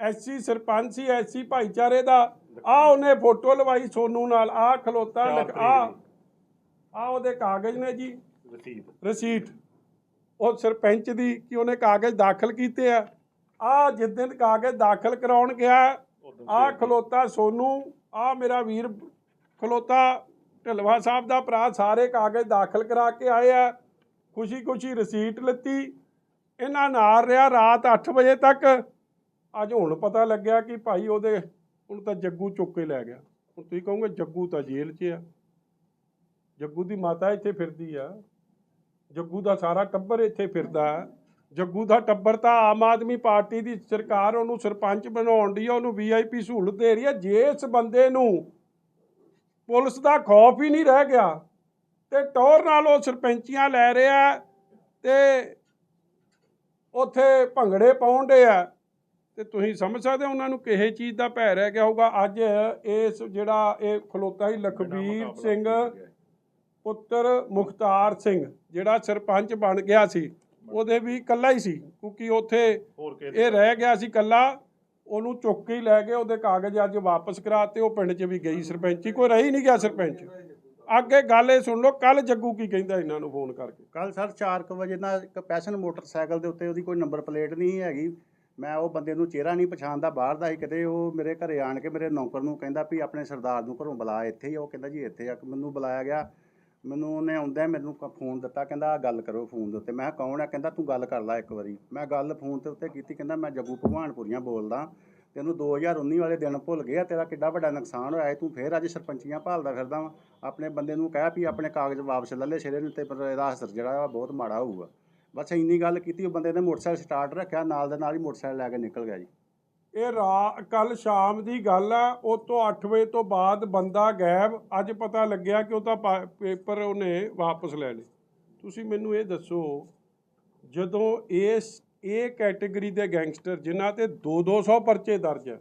ਐਸਸੀ ਸਰਪੰਚ ਸੀ ਐਸਸੀ ਭਾਈਚਾਰੇ ਦਾ ਆ ਉਹਨੇ ਫੋਟੋ ਲਵਾਈ ਸੋਨੂ ਨਾਲ ਆ ਖਲੋਤਾ ਆ ਆ ਉਹਦੇ ਕਾਗਜ਼ ਨੇ ਜੀ। ਰਸੀਦ ਉਹ ਸਰਪੰਚ ਦੀ ਕਿ ਉਹਨੇ ਕਾਗਜ਼ ਦਾਖਲ ਕੀਤੇ ਆ। ਆ ਜਿੱਦਣ ਕਾਗਜ਼ ਦਾਖਲ ਕਰਾਉਣ ਗਿਆ ਆ ਖਲੋਤਾ ਸੋਨੂ ਆ ਮੇਰਾ ਵੀਰ ਖਲੋਤਾ ਢਲਵਾ ਸਾਹਿਬ ਦਾ ਭਰਾ ਸਾਰੇ ਕਾਗਜ਼ ਦਾਖਲ ਕਰਾ ਕੇ ਆਏ ਆ। ਖੁਸ਼ੀ ਖੁਸ਼ੀ ਰਸੀਟ ਲੱਤੀ। ਇਹਨਾਂ ਨਾਲ ਰਿਹਾ ਰਾਤ 8 ਵਜੇ ਤੱਕ। ਅੱਜ ਹੁਣ ਪਤਾ ਲੱਗਿਆ ਕਿ ਭਾਈ ਉਹਦੇ ਹੁਣ ਤਾਂ ਜੱਗੂ ਚੁੱਕ ਕੇ ਲੈ ਗਿਆ। ਹੁਣ ਤੁਸੀਂ ਕਹੋਗੇ ਜੱਗੂ ਤਾਂ ਜੇਲ੍ਹ 'ਚ ਆ। ਜੱਗੂ ਦੀ ਮਾਤਾ ਇੱਥੇ ਫਿਰਦੀ ਆ। ਜੱਗੂ ਦਾ ਸਾਰਾ ਟੱਬਰ ਇੱਥੇ ਫਿਰਦਾ। ਜੱਗੂ ਦਾ ਟੱਬਰ ਤਾਂ ਆਮ ਆਦਮੀ ਪਾਰਟੀ ਦੀ ਸਰਕਾਰ ਉਹਨੂੰ ਸਰਪੰਚ ਬਣਾਉਣ ਦੀ ਆ ਉਹਨੂੰ ਵੀਆਈਪੀ ਸਹੂਲਤ ਦੇ ਰਹੀ ਹੈ ਜੇ ਇਸ ਬੰਦੇ ਨੂੰ ਪੁਲਿਸ ਦਾ ਖੌਫ ਹੀ ਨਹੀਂ ਰਹਿ ਗਿਆ ਤੇ ਟੌਰ ਨਾਲ ਉਹ ਸਰਪੰਚੀਆਂ ਲੈ ਰਿਹਾ ਤੇ ਉੱਥੇ ਭੰਗੜੇ ਪਾਉਂਦੇ ਆ। ਤੇ ਤੁਸੀਂ ਸਮਝ ਸਕਦੇ ਹੋ ਉਹਨਾਂ ਨੂੰ ਕਿਹੇ ਚੀਜ਼ ਦਾ ਭੈ ਰਹਿ ਗਿਆ ਹੋਊਗਾ। ਅੱਜ ਇਸ ਜਿਹੜਾ ਇਹ ਖਲੋਤਾ ਹੀ ਲਖਬੀਰ ਸਿੰਘ ਪੁੱਤਰ ਮੁਖਤਾਰ ਸਿੰਘ ਜਿਹੜਾ ਸਰਪੰਚ ਬਣ ਗਿਆ ਸੀ ਉਹਦੇ ਵੀ ਇਕੱਲਾ ਹੀ ਸੀ ਕਿਉਂਕਿ ਉੱਥੇ ਹੋਰ ਕੇ ਇਹ ਰਹਿ ਗਿਆ ਸੀ ਇਕੱਲਾ ਉਹਨੂੰ ਚੁੱਕ ਕੇ ਹੀ ਲੈ ਗਏ ਉਹਦੇ ਕਾਗਜ਼ ਅੱਜ ਵਾਪਸ ਕਰਾਤੇ ਉਹ ਪਿੰਡ 'ਚ ਵੀ ਗਈ ਸਰਪੰਚੀ ਕੋਈ ਰਹੀ ਨਹੀਂ ਗਿਆ ਸਰਪੰਚ। ਅੱਗੇ ਗੱਲ ਇਹ ਸੁਣ ਲਓ ਕੱਲ ਜੱਗੂ ਕੀ ਕਹਿੰਦਾ ਇਹਨਾਂ ਨੂੰ ਫੋਨ ਕਰਕੇ? ਕੱਲ ਸਰ 4:00 ਵਜੇ ਨਾ ਇੱਕ ਪੈਸ਼ਨ ਮੋਟਰਸਾਈਕਲ ਦੇ ਉੱਤੇ ਉਹਦੀ ਕੋਈ ਨੰਬਰ ਪਲੇਟ ਨਹੀਂ ਹੈਗੀ। ਮੈਂ ਉਹ ਬੰਦੇ ਨੂੰ ਚਿਹਰਾ ਨਹੀਂ ਪਛਾਣਦਾ ਬਾਹਰ ਦਾ ਹੀ ਕਿਤੇ ਉਹ ਮੇਰੇ ਘਰੇ ਆਣ ਕੇ ਮੇਰੇ ਨੌਕਰ ਨੂੰ ਕਹਿੰਦਾ ਵੀ ਆਪਣੇ ਸਰਦਾਰ ਨੂੰ ਘਰੋਂ ਬੁਲਾ ਇੱਥੇ ਹੀ ਉਹ ਕਹਿੰਦਾ ਜੀ ਇੱਥੇ ਆ ਮੈਨੂੰ ਬੁਲਾਇਆ ਗਿਆ। ਮੈਨੂੰ ਉਹਨੇ ਆਉਂਦਾ ਮੈਨੂੰ ਕ- ਫੋਨ ਦਿੱਤਾ ਕਹਿੰਦਾ ਆਹ ਗੱਲ ਕਰੋ ਫੋਨ ਦੇ ਉੱਤੇ। ਮੈਂ ਕਿਹਾ ਕੌਣ ਆ? ਕਹਿੰਦਾ ਤੂੰ ਗੱਲ ਕਰ ਲੈ ਇੱਕ ਵਾਰੀ। ਮੈਂ ਗੱਲ ਫੋਨ ਦੇ ਉੱਤੇ ਕੀਤੀ ਕਹਿੰਦਾ ਮੈਂ ਜੱਗੂ ਭਗਵਾਨਪੁਰੀਆਂ ਬੋਲਦਾ। ਤੈਨੂੰ 2019 ਵਾਲੇ ਦਿਨ ਭੁੱਲ ਗਿਆ ਤੇਰਾ ਕਿੱਡਾ ਵੱਡਾ ਨੁਕਸਾਨ ਹੋਇਆ ਏ, ਤੂੰ ਫੇਰ ਅੱਜ ਸਰਪੰਚੀਆਂ ਭਾਲਦਾ ਫਿਰਦਾ ਵਾ। ਆਪਣੇ ਬੰਦੇ ਨੂੰ ਕਹਿ ਵੀ ਆਪਣੇ ਕਾਗਜ਼ ਵਾਪਸ ਲੈ ਲੈ ਸਿਰੇ ਨੂੰ ਤੇ ਪਰ ਇਹਦਾ ਅਸਰ ਜਿਹੜਾ ਵਾ ਬਹੁਤ ਮਾੜਾ ਹੋਊਗਾ। ਬਸ ਇੰਨੀ ਗੱਲ ਕੀਤੀ ਉਹ ਬੰਦੇ ਨੇ ਮੋਟਰਸਾਈਕਲ ਸਟਾਰਟ ਰੱਖਿਆ ਨਾਲ ਦੇ ਨਾਲ ਹੀ ਮੋਟਰਸਾਈਕਲ ਲੈ ਕੇ ਨਿਕਲ ਗਿਆ ਜੀ। ਇਹ ਰਾ, ਕੱਲ ਸ਼ਾਮ ਦੀ ਗੱਲ ਆ ਉਹ ਤੋਂ 8 ਵਜੇ ਤੋਂ ਬਾਅਦ ਬੰਦਾ ਗਾਇਬ। ਅੱਜ ਪਤਾ ਲੱਗਿਆ ਕਿ ਉਹ ਤਾਂ ਪਾ- ਪੇਪਰ ਉਹਨੇ ਵਾਪਸ ਲੈ ਲਏ। ਤੁਸੀਂ ਮੈਨੂੰ ਇਹ ਦੱਸੋ, ਜਦੋਂ ਇਸ, ਇਹ ਕੈਟੇਗਰੀ ਦੇ ਗੈਂਗਸਟਰ, ਜਿਨ੍ਹਾਂ ਤੇ 2-200 ਪਰਚੇ ਦਰਜ ਹੈ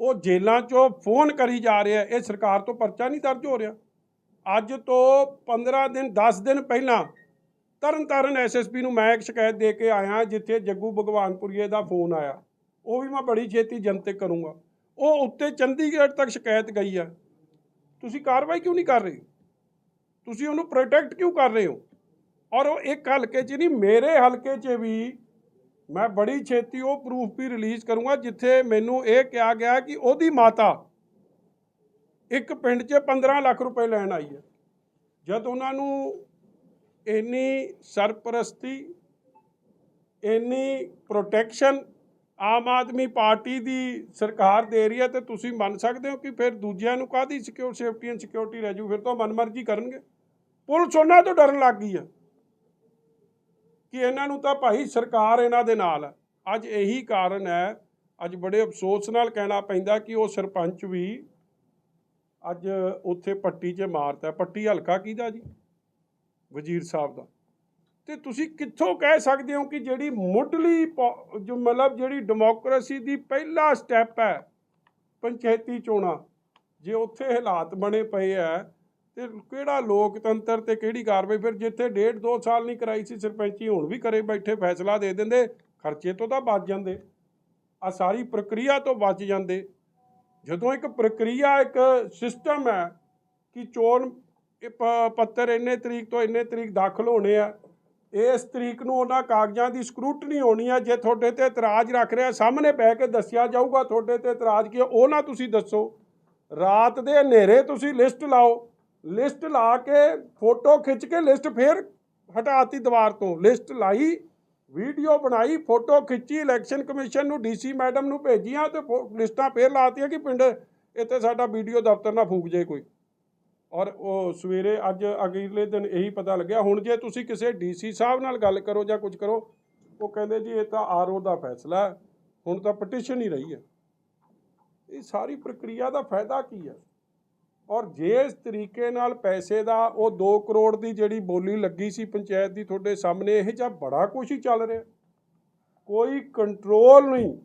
ਉਹ ਜੇਲ੍ਹਾਂ 'ਚੋਂ ਫੋਨ ਕਰੀ ਜਾ ਰਿਹਾ, ਇਹ ਸਰਕਾਰ ਤੋਂ ਪਰਚਾ ਨਹੀਂ ਦਰਜ ਹੋ ਰਿਹਾ। ਅੱਜ ਤੋਂ 15 ਦਿਨ 10 ਦਿਨ ਪਹਿਲਾਂ ਤਰਨ ਤਾਰਨ ਐਸਐਸਪੀ ਨੂੰ ਮੈਂ ਇੱਕ ਸ਼ਿਕਾਇਤ ਦੇ ਕੇ ਆਇਆ, ਜਿੱਥੇ ਜੱਗੂ ਭਗਵਾਨਪੁਰੀਏ ਦਾ ਫੋਨ ਆਇਆ। ਉਹ ਵੀ ਮੈਂ ਬੜੀ ਛੇਤੀ ਜਨਤਕ ਕਰੂੰਗਾ। ਉਹ ਉੱਤੇ ਚੰਡੀਗੜ੍ਹ ਤੱਕ ਸ਼ਿਕਾਇਤ ਗਈ ਆ। ਤੁਸੀਂ ਕਾਰਵਾਈ ਕਿਉਂ ਨਹੀਂ ਕਰ ਰਹੇ? ਤੁਸੀਂ ਉਹਨੂੰ ਪ੍ਰੋਟੈਕਟ ਕਿਉਂ ਕਰ ਰਹੇ ਹੋ? ਔਰ ਉਹ ਇੱਕ ਹਲਕੇ 'ਚ ਨਹੀਂ, ਮੇਰੇ ਹਲਕੇ 'ਚ ਵੀ ਮੈਂ ਬੜੀ ਛੇਤੀ ਉਹ ਪ੍ਰੂਫ ਵੀ ਰਿਲੀਜ਼ ਕਰੂੰਗਾ, ਜਿੱਥੇ ਮੈਨੂੰ ਇਹ ਕਿਹਾ ਗਿਆ ਕਿ ਉਹਦੀ ਮਾਤਾ ਇੱਕ ਪਿੰਡ 'ਚ 15 ਲੱਖ ਰੁਪਏ ਲੈਣ ਆਈ ਹੈ। ਜਦ ਉਹਨਾਂ ਨੂੰ ਇੰਨੀ ਸਰਪ੍ਰਸਤੀ, ਇੰਨੀ ਪ੍ਰੋਟੈਕਸ਼ਨ ਆਮ ਆਦਮੀ ਪਾਰਟੀ ਦੀ ਸਰਕਾਰ ਦੇ ਰਹੀ ਹੈ ਤੇ ਤੁਸੀਂ ਮੰਨ ਸਕਦੇ ਹੋ ਕਿ ਫਿਰ ਦੂਜਿਆਂ ਨੂੰ ਕਾਹਦੀ ਸਿਕਿਉਰ ਸੇਫਟੀ ਐਂਡ ਸਿਕਿਉਰਿਟੀ ਰਹਿ ਜੂ? ਫਿਰ ਤਾਂ ਉਹ ਮਨਮਰਜ਼ੀ ਕਰਨਗੇ। ਪੁਲਿਸ ਉਹਨਾਂ ਤੋਂ ਡਰਨ ਲੱਗ ਗਈ ਹੈ ਕਿ ਇਹਨਾਂ ਨੂੰ ਤਾਂ ਭਾਈ ਸਰਕਾਰ ਇਹਨਾਂ ਦੇ ਨਾਲ ਹੈ ਅੱਜ ਇਹੀ ਕਾਰਨ ਹੈ, ਅੱਜ ਬੜੇ ਅਫਸੋਸ ਨਾਲ ਕਹਿਣਾ ਪੈਂਦਾ ਕਿ ਉਹ ਸਰਪੰਚ ਵੀ ਅੱਜ ਉੱਥੇ ਪੱਟੀ 'ਚ ਮਾਰਤਾ। ਪੱਟੀ ਹਲਕਾ ਕਿਹਦਾ ਜੀ? ਵਜ਼ੀਰ ਸਾਹਿਬ ਦਾ। ਤੇ ਤੁਸੀਂ ਕਿੱਥੋਂ ਕਹਿ ਸਕਦੇ ਹੋ ਕਿ ਜਿਹੜੀ ਮੁੱਢਲੀ ਪੋ- ਜੋ ਮਤਲਬ ਜਿਹੜੀ ਡੈਮੋਕ੍ਰੇਸੀ ਦੀ ਪਹਿਲਾ ਸਟੈਪ ਹੈ, ਪੰਚਾਇਤੀ ਚੋਣਾਂ, ਜੇ ਉੱਥੇ ਹਾਲਾਤ ਬਣੇ ਪਏ ਆ ਤੇ ਕਿਹੜਾ ਲੋਕਤੰਤਰ ਤੇ ਕਿਹੜੀ ਕਾਰਵਾਈ, ਫਿਰ ਜਿੱਥੇ ਡੇਢ ਦੋ ਸਾਲ ਨਹੀਂ ਕਰਾਈ ਸੀ ਸਰਪੰਚੀ, ਹੁਣ ਵੀ ਕਰੇ ਬੈਠੇ ਫੈਸਲਾ ਦੇ ਦਿੰਦੇ, ਖਰਚੇ ਤੋਂ ਤਾਂ ਬਚ ਜਾਂਦੇ। ਆ ਸਾਰੀ ਪ੍ਰਕਿਰਿਆ ਤੋਂ ਬਚ ਜਾਂਦੇ। ਜਦੋਂ ਇੱਕ ਪ੍ਰਕਿਰਿਆ, ਇੱਕ ਸਿਸਟਮ ਹੈ ਕਿ ਚੋਣ ਪੱਤਰ ਇੰਨੇ ਤਰੀਕ ਤੋਂ ਇੰਨੇ ਤਰੀਕ ਦਾਖਲ ਹੋਣੇ ਆ ਇਸ ਤਰੀਕ ਨੂੰ ਉਹਨਾਂ ਕਾਗਜ਼ਾਂ ਦੀ ਸਕਰੂਟਨੀ ਹੋਣੀ ਹੈ ਜੇ ਤੁਹਾਡੇ ਤੇ ਇਤਰਾਜ਼ ਰੱਖ ਰਿਹਾ, ਸਾਹਮਣੇ ਬਹਿ ਕੇ ਦੱਸਿਆ ਜਾਊਗਾ ਤੁਹਾਡੇ ਤੇ ਇਤਰਾਜ਼ ਕੀ ਉਹ ਨਾ ਤੁਸੀਂ ਦੱਸੋ। ਰਾਤ ਦੇ ਹਨੇਰੇ ਤੁਸੀਂ ਲਿਸਟ ਲਾਓ। ਲਿਸਟ ਲਾ ਕੇ ਫੋਟੋ ਖਿੱਚ ਕੇ ਲਿਸਟ ਫੇਰ ਹਟਾਤੀ ਦੀਵਾਰ ਤੋਂ। ਲਿਸਟ ਲਾਈ ਵੀਡੀਓ ਬਣਾਈ ਫੋਟੋ ਖਿੱਚੀ ਇਲੈਕਸ਼ਨ ਕਮਿਸ਼ਨ ਨੂੰ ਡੀਸੀ ਮੈਡਮ ਨੂੰ ਭੇਜੀਆਂ ਤੇ ਫੋ- ਲਿਸਟਾਂ ਫੇਰ ਲਾਤੀਆਂ ਕਿ ਪਿੰਡ ਇੱਥੇ ਸਾਡਾ ਵੀਡੀਓ ਦਫ਼ਤਰ ਨਾ ਫੂਕ ਜਾਏ ਕੋਈ। ਔਰ ਉਹ ਸਵੇਰੇ ਅੱਜ ਅਗਲੇ ਦਿਨ ਇਹੀ ਪਤਾ ਲੱਗਿਆ, ਹੁਣ ਜੇ ਤੁਸੀਂ ਕਿਸੇ ਡੀਸੀ ਸਾਹਿਬ ਨਾਲ ਗੱਲ ਕਰੋ ਜਾਂ ਕੁਝ ਕਰੋ, ਉਹ ਕਹਿੰਦੇ ਜੀ ਇਹ ਤਾਂ ਆਰਓ ਦਾ ਫੈਸਲਾ ਹੈ, ਹੁਣ ਤਾਂ ਪਟੀਸ਼ਨ ਹੀ ਰਹੀ ਹੈ। ਇਹ ਸਾਰੀ ਪ੍ਰਕਿਰਿਆ ਦਾ ਫਾਇਦਾ ਕੀ ਹੈ? ਔਰ ਜੇ ਇਸ ਤਰੀਕੇ ਨਾਲ ਪੈਸੇ ਦਾ ਉਹ 2 ਕਰੋੜ ਦੀ ਜਿਹੜੀ ਬੋਲੀ ਲੱਗੀ ਸੀ ਪੰਚਾਇਤ ਦੀ ਤੁਹਾਡੇ ਸਾਹਮਣੇ, ਇਹ ਜਾਂ ਬੜਾ ਕੁਝ ਹੀ ਚੱਲ ਰਿਹਾ। ਕੋਈ ਕੰਟਰੋਲ ਨਹੀਂ।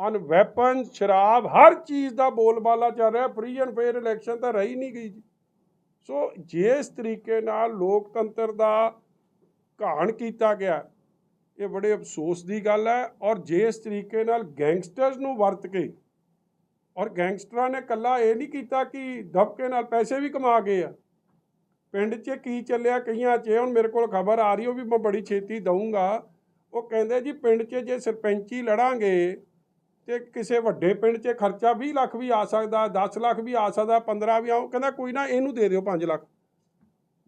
ਔਨ ਵੈਪਨ, ਸ਼ਰਾਬ, ਹਰ ਚੀਜ਼ ਦਾ ਬੋਲਬਾਲਾ ਚੱਲ ਰਿਹਾ ਫ੍ਰੀ ਐਂਡ ਫੇਅਰ ਇਲੈਕਸ਼ਨ ਤਾਂ ਰਹੀ ਨਹੀਂ ਗਈ ਜੀ। ਸੋ ਜਿਸ ਤਰੀਕੇ ਨਾਲ ਲੋਕਤੰਤਰ ਦਾ ਘਾਣ ਕੀਤਾ ਗਿਆ, ਇਹ ਬੜੇ ਅਫਸੋਸ ਦੀ ਗੱਲ ਹੈ ਔਰ ਜਿਸ ਤਰੀਕੇ ਨਾਲ ਗੈਂਗਸਟਰਸ ਨੂੰ ਵਰਤ ਕੇ, ਔਰ ਗੈਂਗਸਟਰਾਂ ਨੇ ਕੱਲਾ ਇਹ ਨਹੀਂ ਕੀਤਾ ਕਿ ਦਬਕੇ ਨਾਲ ਪੈਸੇ ਵੀ ਕਮਾ ਗਏ ਆ। ਪਿੰਡ 'ਚ ਕੀ ਚੱਲਿਆ, ਕਈਆਂ 'ਚ, ਹੁਣ ਮੇਰੇ ਕੋਲ ਖਬਰ ਆ ਰਹੀ, ਉਹ ਵੀ ਮੈਂ ਬੜੀ ਛੇਤੀ ਦਊਂਗਾ। ਉਹ ਕਹਿੰਦੇ ਜੀ, ਪਿੰਡ 'ਚ ਜੇ ਸਰਪੰਚੀ ਲੜਾਂਗੇ ਤੇ ਕਿਸੇ ਵੱਡੇ ਪਿੰਡ 'ਚ ਖਰਚਾ 20 ਲੱਖ ਵੀ ਆ ਸਕਦਾ 10 ਲੱਖ ਵੀ ਆ ਸਕਦਾ 15 ਵੀ ਆਉ ਕਹਿੰਦਾ ਕੋਈ ਨਾ ਇਹਨੂੰ ਦੇ ਦਿਓ 5 ਲੱਖ।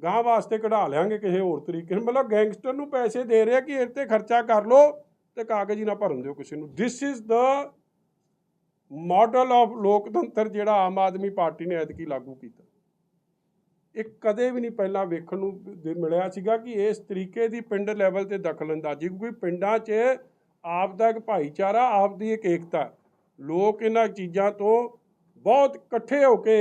ਗਾਂ ਵਾਸਤੇ ਕਢਾ ਲਿਆਂਗੇ ਕਿਸੇ ਹੋਰ ਤਰੀਕੇ ਨਾਲ। ਮਤਲਬ ਗੈਂਗਸਟਰ ਨੂੰ ਪੈਸੇ ਦੇ ਰਿਹਾ ਕਿ ਇਹ ਤੇ ਖਰਚਾ ਕਰ ਲਓ ਤੇ ਕਾਗਜ਼ ਹੀ ਨਾ ਭਰਨ ਦਿਓ ਕਿਸੇ ਨੂੰ। This is the model of ਲੋਕਤੰਤਰ ਜਿਹੜਾ ਆਮ ਆਦਮੀ ਪਾਰਟੀ ਨੇ ਐਤਕੀ ਲਾਗੂ ਕੀਤਾ। ਇਹ ਕਦੇ ਵੀ ਨਹੀਂ ਪਹਿਲਾਂ ਵੇਖਣ ਨੂੰ ਮਿਲਿਆ ਸੀਗਾ ਕਿ ਇਸ ਤਰੀਕੇ ਦੀ ਪਿੰਡ ਲੈਵਲ ਤੇ ਦਖਲਅੰਦਾਜ਼ੀ, ਕਿਉਂਕਿ ਪਿੰਡਾਂ 'ਚ ਆਪ ਦਾ ਇੱਕ ਭਾਈਚਾਰਾ, ਆਪ ਦੀ ਇੱਕ ਏਕਤਾ। ਲੋਕ ਇਹਨਾਂ ਚੀਜ਼ਾਂ ਤੋਂ ਬਹੁਤ ਇਕੱਠੇ ਹੋ ਕੇ